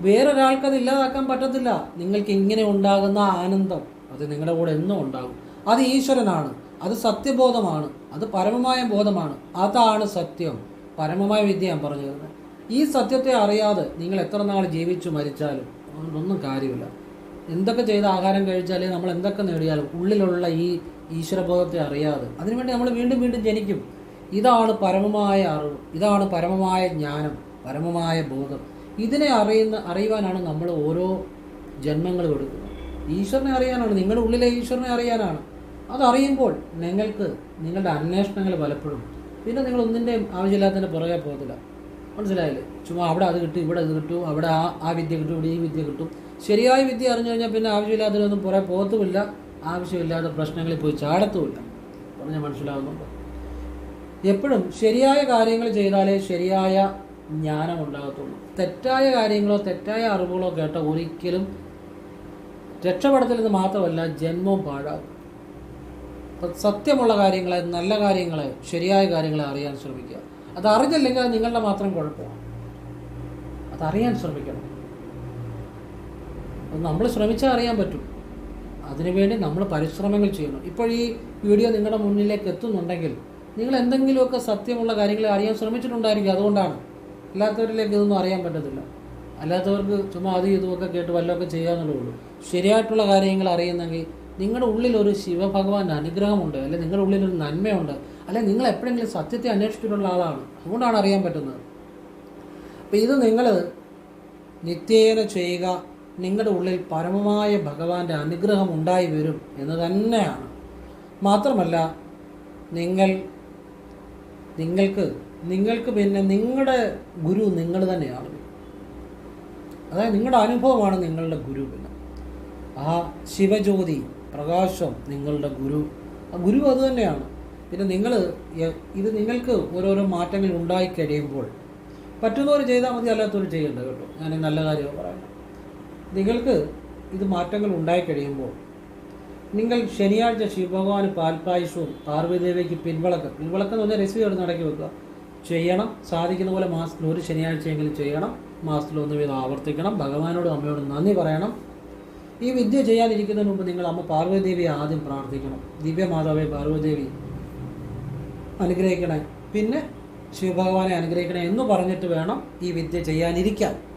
വേറൊരാൾക്ക് അത് ഇല്ലാതാക്കാൻ പറ്റത്തില്ല. നിങ്ങൾക്ക് ഇങ്ങനെ ഉണ്ടാകുന്ന ആനന്ദം അത് നിങ്ങളുടെ കൂടെ എന്നും ഉണ്ടാകും. അത് ഈശ്വരനാണ് അത് സത്യബോധമാണ് അത് പരമമായ ബോധമാണ്. അതാണ് സത്യം. പരമമായ വിദ്യ ഞാൻ പറഞ്ഞു തരുന്നത് ഈ സത്യത്തെ അറിയാതെ നിങ്ങൾ എത്ര നാൾ ജീവിച്ചു മരിച്ചാലും അതുകൊണ്ടൊന്നും കാര്യമില്ല. എന്തൊക്കെ ചെയ്ത് ആഹാരം കഴിച്ചാലേ നമ്മൾ എന്തൊക്കെ നേടിയാലും ഉള്ളിലുള്ള ഈ ഈശ്വരബോധത്തെ അറിയാതെ അതിനുവേണ്ടി നമ്മൾ വീണ്ടും വീണ്ടും ജനിക്കും. ഇതാണ് പരമമായ അറിവ്. ഇതാണ് പരമമായ ജ്ഞാനം. പരമമായ ബോധം. ഇതിനെ അറിയുന്ന അറിയുവാനാണ് നമ്മൾ ഓരോ ജന്മങ്ങളും എടുക്കുന്നത്. ഈശ്വരനെ അറിയാനാണ്. നിങ്ങളുടെ ഉള്ളിലെ ഈശ്വരനെ അറിയാനാണ്. അതറിയുമ്പോൾ നിങ്ങൾക്ക് നിങ്ങളുടെ അന്വേഷണങ്ങൾ പലപ്പോഴും പിന്നെ നിങ്ങൾ ഒന്നിന്റെയും ആവശ്യമില്ലാത്തതിന്റെ പുറകെ പോകത്തില്ല. മനസ്സിലായില്ലേ? ചുമ്മാ അവിടെ അത് കിട്ടും ഇവിടെ ഇത് കിട്ടും അവിടെ ആ ആ വിദ്യ കിട്ടും ഇവിടെ ഈ വിദ്യ കിട്ടും. ശരിയായ വിദ്യ അറിഞ്ഞു കഴിഞ്ഞാൽ പിന്നെ ആവശ്യമില്ലാത്തതിനൊന്നും പുറ പോകത്തുമില്ല. ആവശ്യമില്ലാത്ത പ്രശ്നങ്ങളിൽ പോയി ചാടത്തുമില്ല. പറഞ്ഞ മനസ്സിലാകുന്നുണ്ടോ എപ്പോഴും ശരിയായ കാര്യങ്ങൾ ചെയ്താലേ ശരിയായ ജ്ഞാനം ഉണ്ടാകത്തുള്ളൂ. തെറ്റായ കാര്യങ്ങളോ തെറ്റായ അറിവുകളോ കേട്ട ഒരിക്കലും രക്ഷപ്പെടത്തില്ലെന്ന് മാത്രമല്ല ജന്മവും പാഴാകും സത്യമുള്ള കാര്യങ്ങളെ നല്ല കാര്യങ്ങളെ ശരിയായ കാര്യങ്ങളെ അറിയാൻ ശ്രമിക്കുക. അത് അറിഞ്ഞില്ലെങ്കിൽ അത് നിങ്ങളുടെ മാത്രം കുഴപ്പമാണ്. അതറിയാൻ ശ്രമിക്കണം. നമ്മൾ ശ്രമിച്ചാൽ അറിയാൻ പറ്റും. അതിനുവേണ്ടി നമ്മൾ പരിശ്രമങ്ങൾ ചെയ്യണം. ഇപ്പോൾ ഈ വീഡിയോ നിങ്ങളുടെ മുന്നിലേക്ക് എത്തുന്നുണ്ടെങ്കിൽ നിങ്ങൾ എന്തെങ്കിലുമൊക്കെ സത്യമുള്ള കാര്യങ്ങൾ അറിയാൻ ശ്രമിച്ചിട്ടുണ്ടായിരിക്കും അതുകൊണ്ടാണ്. അല്ലാത്തവരിലേക്ക് ഇതൊന്നും അറിയാൻ പറ്റത്തില്ല. അല്ലാത്തവർക്ക് ചുമ്മാ അത് ഇതുമൊക്കെ കേട്ട് വല്ലതൊക്കെ ചെയ്യാന്നുള്ളേ ഉള്ളൂ. ശരിയായിട്ടുള്ള കാര്യങ്ങൾ അറിയുന്നെങ്കിൽ നിങ്ങളുടെ ഉള്ളിൽ ഒരു ശിവഭഗവാന്റെ അനുഗ്രഹമുണ്ട് അല്ലെങ്കിൽ നിങ്ങളുടെ ഉള്ളിൽ ഒരു നന്മയുണ്ട് അല്ലെങ്കിൽ നിങ്ങൾ എപ്പോഴെങ്കിലും സത്യത്തെ അന്വേഷിച്ചിട്ടുള്ള ആളാണ്. അതുകൊണ്ടാണ് അറിയാൻ പറ്റുന്നത്. അപ്പം ഇത് നിങ്ങൾ നിത്യേന ചെയ്യുക നിങ്ങളുടെ ഉള്ളിൽ പരമമായ ഭഗവാന്റെ അനുഗ്രഹം ഉണ്ടായി വരും എന്ന് തന്നെയാണ്. മാത്രമല്ല നിങ്ങൾ നിങ്ങൾക്ക് നിങ്ങൾക്ക് പിന്നെ നിങ്ങളുടെ ഗുരു നിങ്ങൾ തന്നെയാണ്. അതായത് നിങ്ങളുടെ അനുഭവമാണ് നിങ്ങളുടെ ഗുരു പിന്നെ. ആ ശിവജ്യോതി പ്രകാശം നിങ്ങളുടെ ഗുരു. ആ ഗുരു അത് തന്നെയാണ്. പിന്നെ നിങ്ങൾ ഇത് നിങ്ങൾക്ക് ഓരോരോ മാറ്റങ്ങൾ ഉണ്ടായി കഴിയുമ്പോൾ പറ്റുന്നവർ ചെയ്താൽ മതി അല്ലാത്തവർ ചെയ്യേണ്ട കേട്ടോ. ഞാൻ നല്ല കാര്യമാണ് പറയുന്നത് നിങ്ങൾക്ക് ഇത് മാറ്റങ്ങൾ ഉണ്ടായി കഴിയുമ്പോൾ നിങ്ങൾ ശനിയാഴ്ച ശിവഭഗവാന് പാൽപ്പായസവും പാർവതിദേവിക്ക് പിൻവിളക്ക്. പിൻവിളക്ക് എന്ന് പറഞ്ഞാൽ രസീത് നടക്കി വെക്കുക. ചെയ്യണം. സാധിക്കുന്ന പോലെ മാസത്തിൽ ഒരു ശനിയാഴ്ചയെങ്കിലും ചെയ്യണം. മാസത്തിൽ ഒന്ന് വീതം ആവർത്തിക്കണം. ഭഗവാനോടും അമ്മയോടും നന്ദി പറയണം. ഈ വിദ്യ ചെയ്യാനിരിക്കുന്നതിന് മുമ്പ് നിങ്ങൾ അമ്മ പാർവതിദേവിയെ ആദ്യം പ്രാർത്ഥിക്കണം. ദിവ്യമാതാവേ പാർവതിദേവി അനുഗ്രഹിക്കണേ. പിന്നെ ശിവഭഗവാനെ അനുഗ്രഹിക്കണേ എന്ന് പറഞ്ഞിട്ട് വേണം ഈ വിദ്യ ചെയ്യാനിരിക്കാൻ.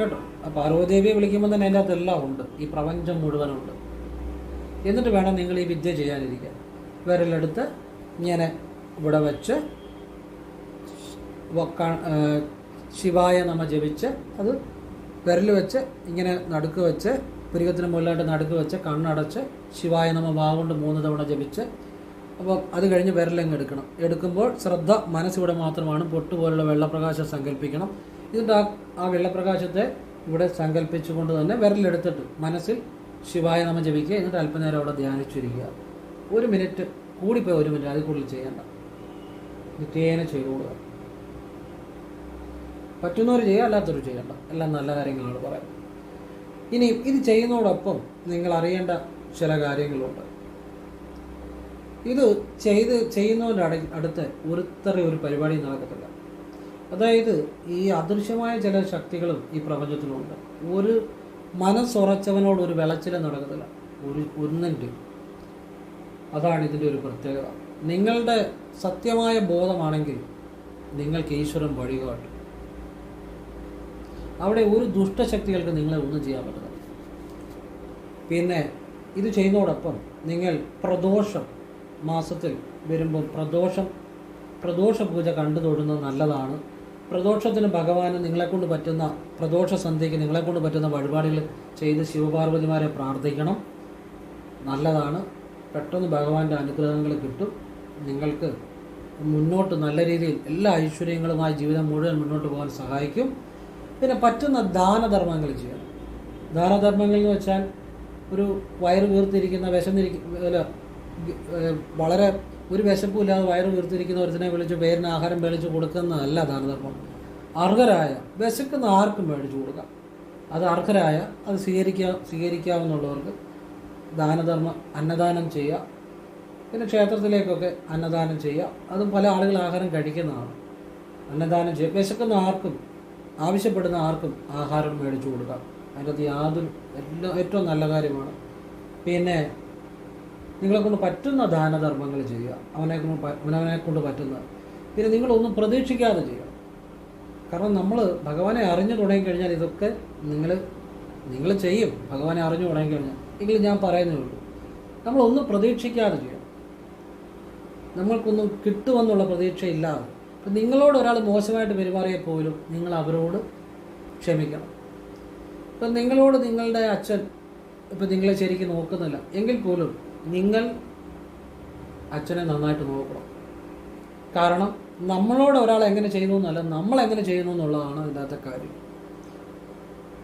കേട്ടോ. ആ പാർവതിദേവിയെ വിളിക്കുമ്പോൾ തന്നെ അതിന്റെ അകത്തെല്ലാം ഉണ്ട്. ഈ പ്രപഞ്ചം മുഴുവനുണ്ട് എന്നിട്ട് വേണം നിങ്ങൾ ഈ വിദ്യ ചെയ്യാനിരിക്കാൻ. വിരലെടുത്ത് ഇങ്ങനെ ഇവിടെ വെച്ച് ശിവായ നമ്മ ജപിച്ച് അത് വിരൽ വെച്ച് ഇങ്ങനെ നടുക്ക് വെച്ച് പുരികത്തിന് മുകളിലായിട്ട് നടുക്ക് വെച്ച് കണ്ണടച്ച് ശിവായ നമ്മ വാവുകൊണ്ട് മൂന്ന് തവണ ജപിച്ച് അപ്പോൾ അത് കഴിഞ്ഞ് വിരലങ്ങ് എടുക്കണം. എടുക്കുമ്പോൾ ശ്രദ്ധ മനസ്സിവിടെ മാത്രമാണ്. പൊട്ടുപോലുള്ള വെള്ളപ്രകാശം സങ്കല്പിക്കണം. എന്നിട്ട് ആ ആ വെള്ളപ്രകാശത്തെ ഇവിടെ സങ്കല്പിച്ചുകൊണ്ട് തന്നെ വിരലെടുത്തിട്ട് മനസ്സിൽ ശിവായ നമ്മൾ ജപിക്കുക. എന്നിട്ട് അല്പനേരം അവിടെ ധ്യാനിച്ചിരിക്കുക. ഒരു മിനിറ്റ് കൂടിപ്പോയി ഒരു മിനിറ്റ്. അതിൽ കൂടുതൽ ചെയ്യേണ്ട. നിത്യേന ചെയ്തുകൊടുക്കുക പറ്റുന്നവർ ചെയ്യുക അല്ലാത്തവർ ചെയ്യണ്ട. എല്ലാം നല്ല കാര്യങ്ങളാണ് പറയാം ഇനി ഇത് ചെയ്യുന്നതോടൊപ്പം നിങ്ങൾ അറിയേണ്ട ചില കാര്യങ്ങളുണ്ട്. ഇത് ചെയ്ത് ചെയ്യുന്നവരുടെ അട അടുത്ത് ഒരുത്തറി ഒരു പരിപാടി നടക്കത്തില്ല. അതായത് ഈ അദൃശ്യമായ ചില ശക്തികളും ഈ പ്രപഞ്ചത്തിലുണ്ട്. ഒരു മനസ്സുറച്ചവനോട് ഒരു വിളച്ചില നടക്കത്തില്ല. ഒരു ഒന്നെങ്കിലും അതാണ് ഇതിന്റെ ഒരു പ്രത്യേകത. നിങ്ങളുടെ സത്യമായ ബോധമാണെങ്കിൽ നിങ്ങൾക്ക് ഈശ്വരൻ വഴികാട്ടും. അവിടെ ഒരു ദുഷ്ടശക്തികൾക്ക് നിങ്ങളെ ഒന്നും ചെയ്യാൻ പറ്റില്ല പിന്നെ ഇത് ചെയ്യുന്നതോടൊപ്പം നിങ്ങൾ പ്രദോഷം മാസത്തിൽ വരുമ്പോൾ പ്രദോഷം പ്രദോഷ പൂജ കണ്ടു തൊടുന്നത് നല്ലതാണ്. പ്രദോഷത്തിന് ഭഗവാന് നിങ്ങളെക്കൊണ്ട് പറ്റുന്ന പ്രദോഷ സന്ധ്യയ്ക്ക് നിങ്ങളെക്കൊണ്ട് പറ്റുന്ന വഴിപാടുകൾ ചെയ്ത് ശിവപാർവതിമാരെ പ്രാർത്ഥിക്കണം. നല്ലതാണ്. പെട്ടെന്ന് ഭഗവാന്റെ അനുഗ്രഹങ്ങൾ കിട്ടും. നിങ്ങൾക്ക് മുന്നോട്ട് നല്ല രീതിയിൽ എല്ലാ ഐശ്വര്യങ്ങളുമായി ജീവിതം മുഴുവൻ മുന്നോട്ട് പോകാൻ സഹായിക്കും. പിന്നെ പറ്റുന്ന ദാനധർമ്മങ്ങൾ ചെയ്യണം. ദാനധർമ്മങ്ങൾ എന്ന് വെച്ചാൽ ഒരു വയറ് വീർത്തിരിക്കുന്ന വിശന്നിരിക്കുന്ന വളരെ ഒരു വിശപ്പുമില്ലാതെ വയറ് വീർത്തിരിക്കുന്ന ഒരുത്തിനെ വിളിച്ച് പേരിന് ആഹാരം മേടിച്ച് കൊടുക്കുന്നതല്ല ദാനധർമ്മം അർഹരായ വിശക്കുന്ന ആർക്കും മേടിച്ചു കൊടുക്കാം. അത് അർഹരായ അത് സ്വീകരിക്കുക സ്വീകരിക്കാവുന്നുള്ളവർക്ക് ദാനധർമ്മം അന്നദാനം ചെയ്യുക. പിന്നെ ക്ഷേത്രത്തിലേക്കൊക്കെ അന്നദാനം ചെയ്യുക. അതും പല ആളുകൾ ആഹാരം കഴിക്കുന്നതാണ്. അന്നദാനം ചെയ്യുക. വിശക്കുന്ന ആർക്കും ആവശ്യപ്പെടുന്ന ആർക്കും ആഹാരം മേടിച്ചു കൊടുക്കാം. അതിനകത്ത് യാതൊരു എല്ലാ ഏറ്റവും നല്ല കാര്യമാണ്. പിന്നെ നിങ്ങളെ കൊണ്ട് പറ്റുന്ന ദാനധർമ്മങ്ങൾ ചെയ്യുക. അവനെ കൊണ്ട് അവനവനെ കൊണ്ട് പറ്റുന്ന. പിന്നെ നിങ്ങളൊന്നും പ്രതീക്ഷിക്കാതെ ചെയ്യുക. കാരണം നമ്മൾ ഭഗവാനെ അറിഞ്ഞു തുടങ്ങിക്കഴിഞ്ഞാൽ ഇതൊക്കെ നിങ്ങൾ നിങ്ങൾ ചെയ്യും. ഭഗവാനെ അറിഞ്ഞു തുടങ്ങിക്കഴിഞ്ഞാൽ. എങ്കിലും ഞാൻ പറയുന്നേ ഉള്ളൂ. നമ്മളൊന്നും പ്രതീക്ഷിക്കാതെ ചെയ്യണം നമ്മൾക്കൊന്നും കിട്ടുമെന്നുള്ള പ്രതീക്ഷയില്ലാതെ. ഇപ്പം നിങ്ങളോട് ഒരാൾ മോശമായിട്ട് പെരുമാറിയാൽ പോലും നിങ്ങൾ അവരോട് ക്ഷമിക്കണം. ഇപ്പം നിങ്ങളോട് നിങ്ങളുടെ അച്ഛൻ ഇപ്പം നിങ്ങളെ ശരിക്കും നോക്കുന്നില്ല. എങ്കിൽ പോലും നിങ്ങൾ അച്ഛനെ നന്നായിട്ട് നോക്കണം. കാരണം നമ്മളോട് ഒരാൾ എങ്ങനെ ചെയ്യുന്നു എന്നല്ല നമ്മൾ എങ്ങനെ ചെയ്യുന്നു എന്നുള്ളതാണ് അതിന്റെ കാര്യം.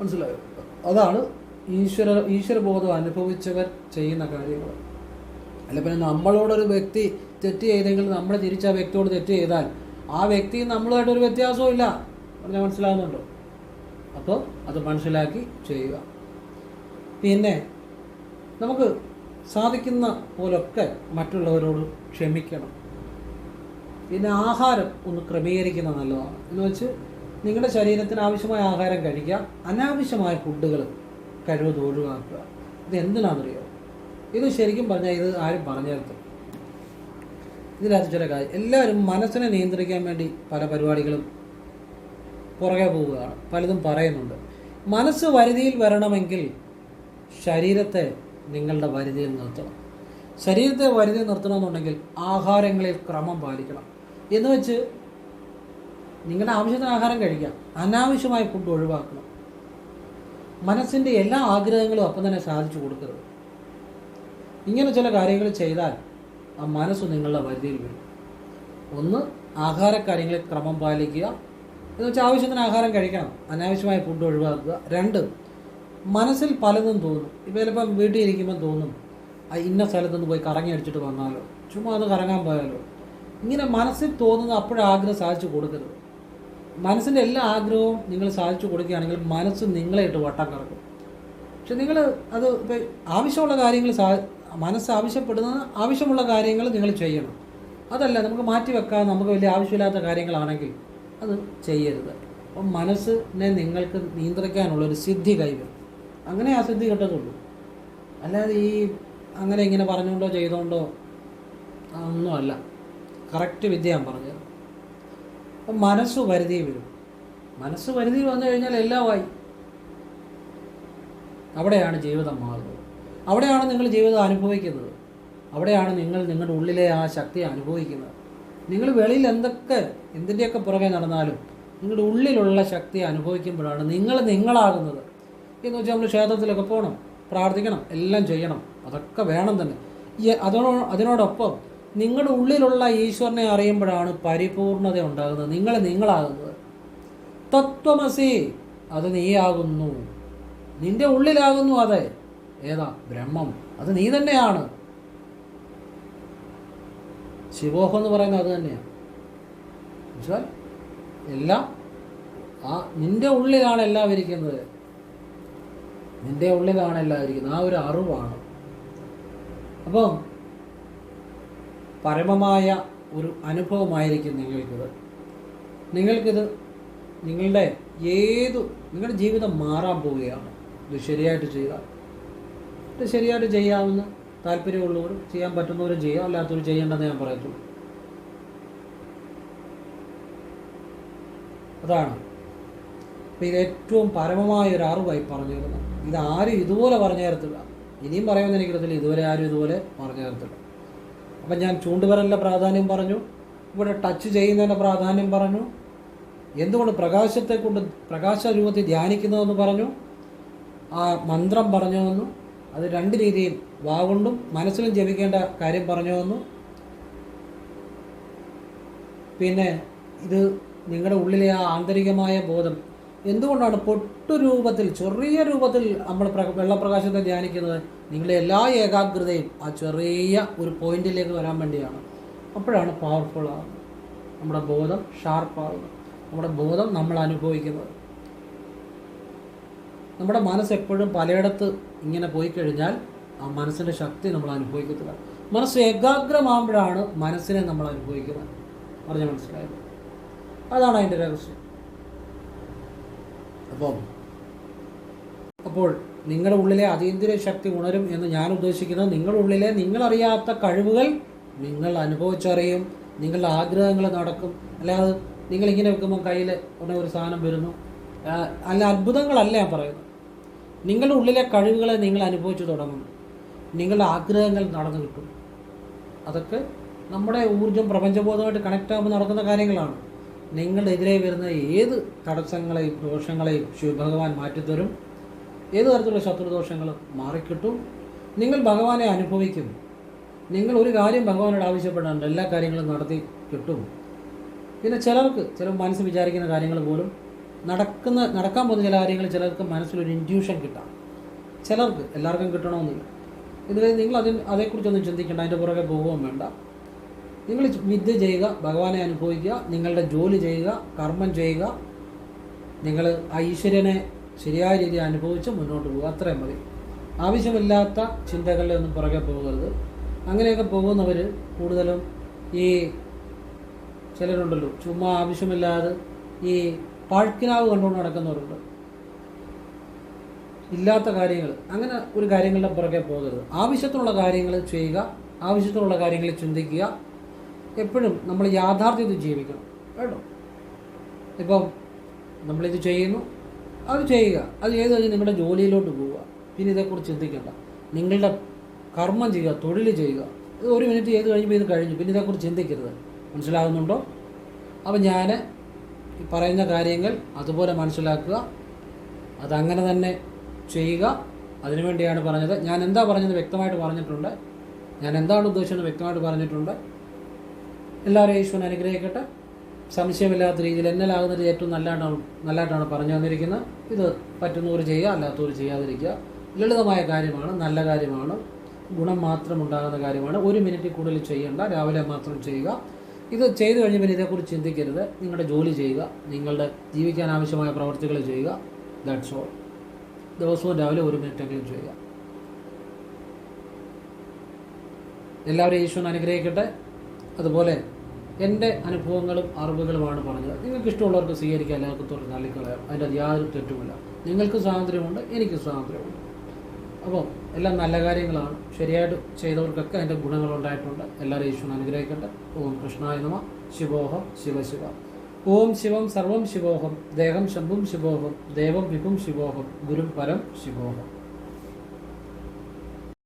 മനസ്സിലായോ? അതാണ് ഈശ്വര ഈശ്വരബോധം അനുഭവിച്ചവർ ചെയ്യുന്ന കാര്യങ്ങൾ. അല്ല പിന്നെ നമ്മളോടൊരു വ്യക്തി തെറ്റ് ചെയ്തെങ്കിൽ നമ്മൾ തിരിച്ച് ആ വ്യക്തിയോട് തെറ്റ് ചെയ്താൽ ആ വ്യക്തി നമ്മളുമായിട്ടൊരു വ്യത്യാസവും ഇല്ല. പറഞ്ഞാൽ മനസ്സിലാകുന്നുണ്ടോ? അപ്പോൾ അത് മനസ്സിലാക്കി ചെയ്യുക. പിന്നെ നമുക്ക് സാധിക്കുന്ന പോലൊക്കെ മറ്റുള്ളവരോട് ക്ഷമിക്കണം. പിന്നെ ആഹാരം ഒന്ന് ക്രമീകരിക്കുന്നത് നല്ലതാണ്. എന്ന് വെച്ച് നിങ്ങളുടെ ശരീരത്തിന് ആവശ്യമായ ആഹാരം കഴിക്കുക അനാവശ്യമായ ഫുഡുകൾ കഴിവത് ഒഴിവാക്കുക ഇത് എന്തിനാണെന്നറിയോ ഇത് ശരിക്കും പറഞ്ഞാൽ ഇത് ആരും പറഞ്ഞു തരത്തില്ല ഇതിനകത്ത് ചില കാര്യം എല്ലാവരും മനസ്സിനെ നിയന്ത്രിക്കാൻ വേണ്ടി പല പരിപാടികളും പുറകെ പോവുകയാണ്. പലതും പറയുന്നുണ്ട്. മനസ്സ് വരുതിയിൽ വരണമെങ്കിൽ ശരീരത്തെ നിങ്ങളുടെ വരുതിയിൽ നിർത്തണം. ശരീരത്തെ വരുതി നിർത്തണമെന്നുണ്ടെങ്കിൽ ആഹാരങ്ങളിൽ ക്രമം പാലിക്കണം. എന്ന് വെച്ച് നിങ്ങളുടെ ആവശ്യത്തിന് ആഹാരം കഴിക്കാം. അനാവശ്യമായ ഫുഡ് ഒഴിവാക്കണം. മനസ്സിന്റെ എല്ലാ ആഗ്രഹങ്ങളും അപ്പം തന്നെ സാധിച്ചു കൊടുക്കരുത്. ഇങ്ങനെ ചില കാര്യങ്ങൾ ചെയ്താൽ ആ മനസ്സ് നിങ്ങളുടെ പരിധിയിൽ വരും. ഒന്ന് ആഹാരക്കാര്യങ്ങളിൽ ക്രമം പാലിക്കുക. എന്ന് വെച്ചാൽ ആവശ്യത്തിന് ആഹാരം കഴിക്കണം. അനാവശ്യമായ ഫുഡ് ഒഴിവാക്കുക. രണ്ട് മനസ്സിൽ പലതും തോന്നും. ഇപ്പോൾ ചിലപ്പം വീട്ടിൽ ഇരിക്കുമ്പോൾ തോന്നും. ആ ഇന്ന സ്ഥലത്തുനിന്ന് പോയി കറങ്ങി അടിച്ചിട്ട് വന്നാലോ? ചുമ്മാ അത് കറങ്ങാൻ പോയാലോ? ഇങ്ങനെ മനസ്സിൽ തോന്നുന്ന അപ്പോഴും ആഗ്രഹം സാധിച്ചു കൊടുക്കരുത്. മനസ്സിന്റെ എല്ലാ ആഗ്രഹവും നിങ്ങൾ സാധിച്ചു കൊടുക്കുകയാണെങ്കിൽ മനസ്സ് നിങ്ങളെ ഇട്ട് വട്ടം കറക്കും. പക്ഷെ നിങ്ങൾ അത് ഇപ്പം ആവശ്യമുള്ള കാര്യങ്ങൾ സാ മനസ്സ് ആവശ്യപ്പെടുന്ന ആവശ്യമുള്ള കാര്യങ്ങൾ നിങ്ങൾ ചെയ്യണം. അതല്ല നമുക്ക് മാറ്റി വെക്കാൻ നമുക്ക് വലിയ ആവശ്യമില്ലാത്ത കാര്യങ്ങളാണെങ്കിൽ അത് ചെയ്യരുത്. അപ്പം മനസ്സിനെ നിങ്ങൾക്ക് നിയന്ത്രിക്കാനുള്ളൊരു സിദ്ധി കൈവരും അങ്ങനെ ആ സിദ്ധി കിട്ടത്തുള്ളൂ അല്ലാതെ ഈ അങ്ങനെ ഇങ്ങനെ പറഞ്ഞുകൊണ്ടോ ചെയ്തുകൊണ്ടോ ഒന്നുമല്ല കറക്റ്റ് വിദ്യ ഞാൻ പറഞ്ഞത് അപ്പം മനസ്സ് പരിധി വരും. മനസ്സ് പരിധി വന്നു കഴിഞ്ഞാൽ എല്ലാമായി അവിടെയാണ് ജീവിതം മാറുന്നത്. അവിടെയാണ് നിങ്ങൾ ജീവിതം അനുഭവിക്കുന്നത്. അവിടെയാണ് നിങ്ങൾ നിങ്ങളുടെ ഉള്ളിലെ ആ ശക്തി അനുഭവിക്കുന്നത്. നിങ്ങൾ വെളിയിൽ എന്തൊക്കെ എന്തിന്റെയൊക്കെ പുറകെ നടന്നാലും നിങ്ങളുടെ ഉള്ളിലുള്ള ശക്തി അനുഭവിക്കുമ്പോഴാണ് നിങ്ങൾ നിങ്ങളാകുന്നത്. എന്ന് വെച്ചാൽ നമ്മൾ ക്ഷേത്രത്തിലൊക്കെ പോകണം പ്രാർത്ഥിക്കണം എല്ലാം ചെയ്യണം. അതൊക്കെ വേണം തന്നെ. ഈ അതോ അതിനോടൊപ്പം നിങ്ങളുടെ ഉള്ളിലുള്ള ഈശ്വരനെ അറിയുമ്പോഴാണ് പരിപൂർണത ഉണ്ടാകുന്നത്. നിങ്ങൾ നിങ്ങളാകുന്നത്. തത്വമസി അത് നീയാകുന്നു. നിന്റെ ഉള്ളിലാകുന്നു അതെ. ഏതാ? ബ്രഹ്മം. അത് നീ തന്നെയാണ്. ശിവോഹം എന്ന് പറയുന്നത് അത് തന്നെയാണ് എല്ലാം ആ നിന്റെ ഉള്ളിലാണ് എല്ലാം ഇരിക്കുന്നത്. നിന്റെ ഉള്ളിലാണ് എല്ലാം ഇരിക്കുന്നത് ആ ഒരു അറിവാണ്. അപ്പം പരമമായ ഒരു അനുഭവമായിരിക്കും നിങ്ങൾക്കിത്. നിങ്ങൾക്കിത് നിങ്ങളുടെ ഏതു നിങ്ങളുടെ ജീവിതം മാറാൻ പോവുകയാണ്. ഇത് ശരിയായിട്ട് ചെയ്താൽ. ഇത് ശരിയായിട്ട് ചെയ്യാവുന്ന താല്പര്യമുള്ളവരും ചെയ്യാൻ പറ്റുന്നവരും ചെയ്യാം. അല്ലാത്തവർ ചെയ്യേണ്ടെന്ന് ഞാൻ പറയത്തുള്ളൂ. അതാണ് അപ്പം ഇത് ഏറ്റവും പരമമായ ഒരു അറിവായി പറഞ്ഞു തരുന്നത് ഇത് ആരും ഇതുപോലെ പറഞ്ഞു തരത്തില്ല ഇനിയും പറയുമെന്ന് എനിക്കറിയത്തില്ല ഇതുവരെ ആരും ഇതുപോലെ പറഞ്ഞു തരത്തില്ല അപ്പം ഞാൻ ചൂണ്ടുവരലിന്റെ പ്രാധാന്യം പറഞ്ഞു. ഇവിടെ ടച്ച് ചെയ്യുന്നതിന്റെ പ്രാധാന്യം പറഞ്ഞു. എന്തുകൊണ്ട് പ്രകാശത്തെ കൊണ്ട് പ്രകാശ രൂപത്തിൽ ധ്യാനിക്കുന്നതെന്ന് പറഞ്ഞു. ആ മന്ത്രം പറഞ്ഞു തന്നു. അത് രണ്ട് രീതിയിൽ വാഗൊണ്ടും മനസ്സിലും ജപിക്കേണ്ട കാര്യം പറഞ്ഞു തന്നു. പിന്നെ ഇത് നിങ്ങളുടെ ഉള്ളിലെ ആ ആന്തരികമായ ബോധം എന്തുകൊണ്ടാണ് പൊട്ടു രൂപത്തിൽ ചെറിയ രൂപത്തിൽ നമ്മൾ വെള്ളപ്രകാശത്തെ ധ്യാനിക്കുന്നത്? നിങ്ങളുടെ എല്ലാ ഏകാഗ്രതയും ആ ചെറിയ ഒരു പോയിന്റിലേക്ക് വരാൻ വേണ്ടിയാണ്. അപ്പോഴാണ് പവർഫുൾ ആകുന്നത് നമ്മുടെ ബോധം ഷാർപ്പാകുന്നത് നമ്മുടെ ബോധം നമ്മൾ അനുഭവിക്കുന്നത്. നമ്മുടെ മനസ്സ് എപ്പോഴും പലയിടത്ത് ഇങ്ങനെ പോയി കഴിഞ്ഞാൽ ആ മനസ്സിന്റെ ശക്തി നമ്മൾ അനുഭവിക്കത്തില്ല. മനസ്സ് ഏകാഗ്രമാകുമ്പോഴാണ് മനസ്സിനെ നമ്മൾ അനുഭവിക്കുന്നത്. പറഞ്ഞ് മനസ്സിലായത് അതാണ് അതിന്റെ രഹസ്യം. അപ്പം അപ്പോൾ നിങ്ങളുടെ ഉള്ളിലെ അതീന്ദ്രിയ ശക്തി ഉണരും എന്ന് ഞാൻ ഉദ്ദേശിക്കുന്നത് നിങ്ങളുടെ ഉള്ളിലെ നിങ്ങളറിയാത്ത കഴിവുകൾ നിങ്ങൾ അനുഭവിച്ചറിയും. നിങ്ങളുടെ ആഗ്രഹങ്ങൾ നടക്കും. അല്ലാതെ നിങ്ങളിങ്ങനെ വെക്കുമ്പോൾ കയ്യിൽ ഉടനെ ഒരു സാധനം വരുന്നു. അല്ല അത്ഭുതങ്ങളല്ല ഞാൻ പറയുന്നത്. നിങ്ങളുടെ ഉള്ളിലെ കഴിവുകളെ നിങ്ങൾ അനുഭവിച്ചു തുടങ്ങും. നിങ്ങളുടെ ആഗ്രഹങ്ങൾ നടന്നു കിട്ടും. അതൊക്കെ നമ്മുടെ ഊർജം പ്രപഞ്ചബോധമായിട്ട് കണക്റ്റ് ആകുമ്പോൾ നടക്കുന്ന കാര്യങ്ങളാണ്. നിങ്ങളുടെ എതിരെ വരുന്ന ഏത് തടസ്സങ്ങളെയും ദോഷങ്ങളെയും ശിവഭഗവാൻ മാറ്റിത്തരും. ഏത് തരത്തിലുള്ള ശത്രുദോഷങ്ങൾ മാറിക്കിട്ടും. നിങ്ങൾ ഭഗവാനെ അനുഭവിക്കും. നിങ്ങൾ ഒരു കാര്യം ഭഗവാനോട് ആവശ്യപ്പെടാണ്ട് എല്ലാ കാര്യങ്ങളും നടത്തി കിട്ടും. പിന്നെ ചിലർക്ക് ചില മനസ്സ് വിചാരിക്കുന്ന കാര്യങ്ങൾ പോലും നടക്കുന്ന നടക്കാൻ പോകുന്ന ചില കാര്യങ്ങൾ ചിലർക്ക് മനസ്സിലൊരു ഇൻഡ്യൂഷൻ കിട്ടാം. ചിലർക്ക് എല്ലാവർക്കും കിട്ടണമെന്നില്ല. ഇതുവരെ നിങ്ങൾ അതിന് അതേക്കുറിച്ചൊന്നും ചിന്തിക്കേണ്ട അതിന്റെ പുറകെ പോകുകയും വേണ്ട. നിങ്ങൾ വിദ്യ ചെയ്യുക ഭഗവാനെ അനുഭവിക്കുക നിങ്ങളുടെ ജോലി ചെയ്യുക കർമ്മം ചെയ്യുക നിങ്ങൾ ആ ഈശ്വരനെ ശരിയായ രീതിയിൽ അനുഭവിച്ച് മുന്നോട്ട് പോകുക. അത്രയും മതി. ആവശ്യമില്ലാത്ത ചിന്തകളിൽ ഒന്നും പുറകെ പോകരുത്. അങ്ങനെയൊക്കെ പോകുന്നവർ കൂടുതലും ഈ ചിലരുണ്ടല്ലോ ചുമ്മാ ആവശ്യമില്ലാതെ ഈ പാഴ്ക്കിനാവ് കണ്ടുകൊണ്ട് നടക്കുന്നവരുണ്ട്. ഇല്ലാത്ത കാര്യങ്ങൾ അങ്ങനെ ഒരു കാര്യങ്ങളുടെ പുറകെ പോകരുത്. ആവശ്യത്തിനുള്ള കാര്യങ്ങൾ ചെയ്യുക ആവശ്യത്തിനുള്ള കാര്യങ്ങൾ ചിന്തിക്കുക എപ്പോഴും നമ്മൾ യാഥാർത്ഥ്യത്തിൽ ജീവിക്കണം. കേട്ടോ? ഇപ്പം നമ്മളിത് ചെയ്യുന്നു അത് ചെയ്യുക. അത് ചെയ്ത് കഴിഞ്ഞ് നിങ്ങളുടെ ജോലിയിലോട്ട് പോവുക. പിന്നെ ഇതേക്കുറിച്ച് ചിന്തിക്കേണ്ട. നിങ്ങളുടെ കർമ്മം ചെയ്യുക തൊഴിൽ ചെയ്യുക. ഇത് ഒരു മിനിറ്റ് ചെയ്ത് കഴിയുമ്പോൾ ഇത് കഴിഞ്ഞു. പിന്നെ ഇതേക്കുറിച്ച് ചിന്തിക്കരുത്. മനസ്സിലാകുന്നുണ്ടോ? അപ്പം ഞാൻ പറയുന്ന കാര്യങ്ങൾ അതുപോലെ മനസ്സിലാക്കുക. അതങ്ങനെ തന്നെ ചെയ്യുക. അതിനുവേണ്ടിയാണ് പറഞ്ഞത്. ഞാൻ എന്താ പറഞ്ഞത് വ്യക്തമായിട്ട് പറഞ്ഞിട്ടുണ്ട്. ഞാൻ എന്താണ് ഉദ്ദേശിച്ചത് വ്യക്തമായിട്ട് പറഞ്ഞിട്ടുണ്ട്. എല്ലാവരെയും ഈശ്വരൻ അനുഗ്രഹിക്കട്ടെ. സംശയമില്ലാത്ത രീതിയിൽ എന്നലാകുന്നത് ഏറ്റവും നല്ലതായിട്ടാണ് നല്ലതായിട്ടാണ് പറഞ്ഞു തന്നിരിക്കുന്നത്. ഇത് പറ്റുന്നവർ ചെയ്യുക അല്ലാത്തവർ ചെയ്യാതിരിക്കുക. ലളിതമായ കാര്യമാണ് നല്ല കാര്യമാണ്. ഗുണം മാത്രം ഉണ്ടാകുന്ന കാര്യമാണ്. ഒരു മിനിറ്റ് കൂടുതൽ ചെയ്യേണ്ട രാവിലെ മാത്രം ചെയ്യുക. ഇത് ചെയ്തു കഴിഞ്ഞ പിന്നെ ഇതേക്കുറിച്ച് ചിന്തിക്കരുത്. നിങ്ങളുടെ ജോലി ചെയ്യുക നിങ്ങളുടെ ജീവിക്കാൻ ആവശ്യമായ പ്രവർത്തികൾ ചെയ്യുക. ദാറ്റ്സ് ഓൾ ദിവസവും രാവിലെ ഒരു മിനിറ്റെങ്കിലും ചെയ്യുക. എല്ലാവരെയും ഈശ്വരൻ അനുഗ്രഹിക്കട്ടെ. അതുപോലെ എന്റെ അനുഭവങ്ങളും അറിവുകളുമാണ് പറഞ്ഞത്. നിങ്ങൾക്ക് ഇഷ്ടമുള്ളവർക്ക് സ്വീകരിക്കാം എല്ലാവർക്കും തുറന്ന് തള്ളിക്കളയാം. അതിന്റെ അത് യാതൊരു തെറ്റുമില്ല. നിങ്ങൾക്ക് സ്വാതന്ത്ര്യമുണ്ട് എനിക്ക് സ്വാതന്ത്ര്യമുണ്ട്. അപ്പോൾ എല്ലാം നല്ല കാര്യങ്ങളാണ്. ശരിയായിട്ട് ചെയ്തവർക്കൊക്കെ അതിന്റെ ഗുണങ്ങളുണ്ടായിട്ടുണ്ട് എല്ലാവരും ഈശ്വരൻ അനുഗ്രഹിക്കട്ടെ. ഓം കൃഷ്ണായ നമ. ശിവോഹം ശിവശിവ ഓം ശിവം സർവം ശിവോഹം. ദേഹം ശംഭും ശിവോഹം. ദേവം വിഭും ശിവോഹം. ഗുരു പരം ശിവോഹം.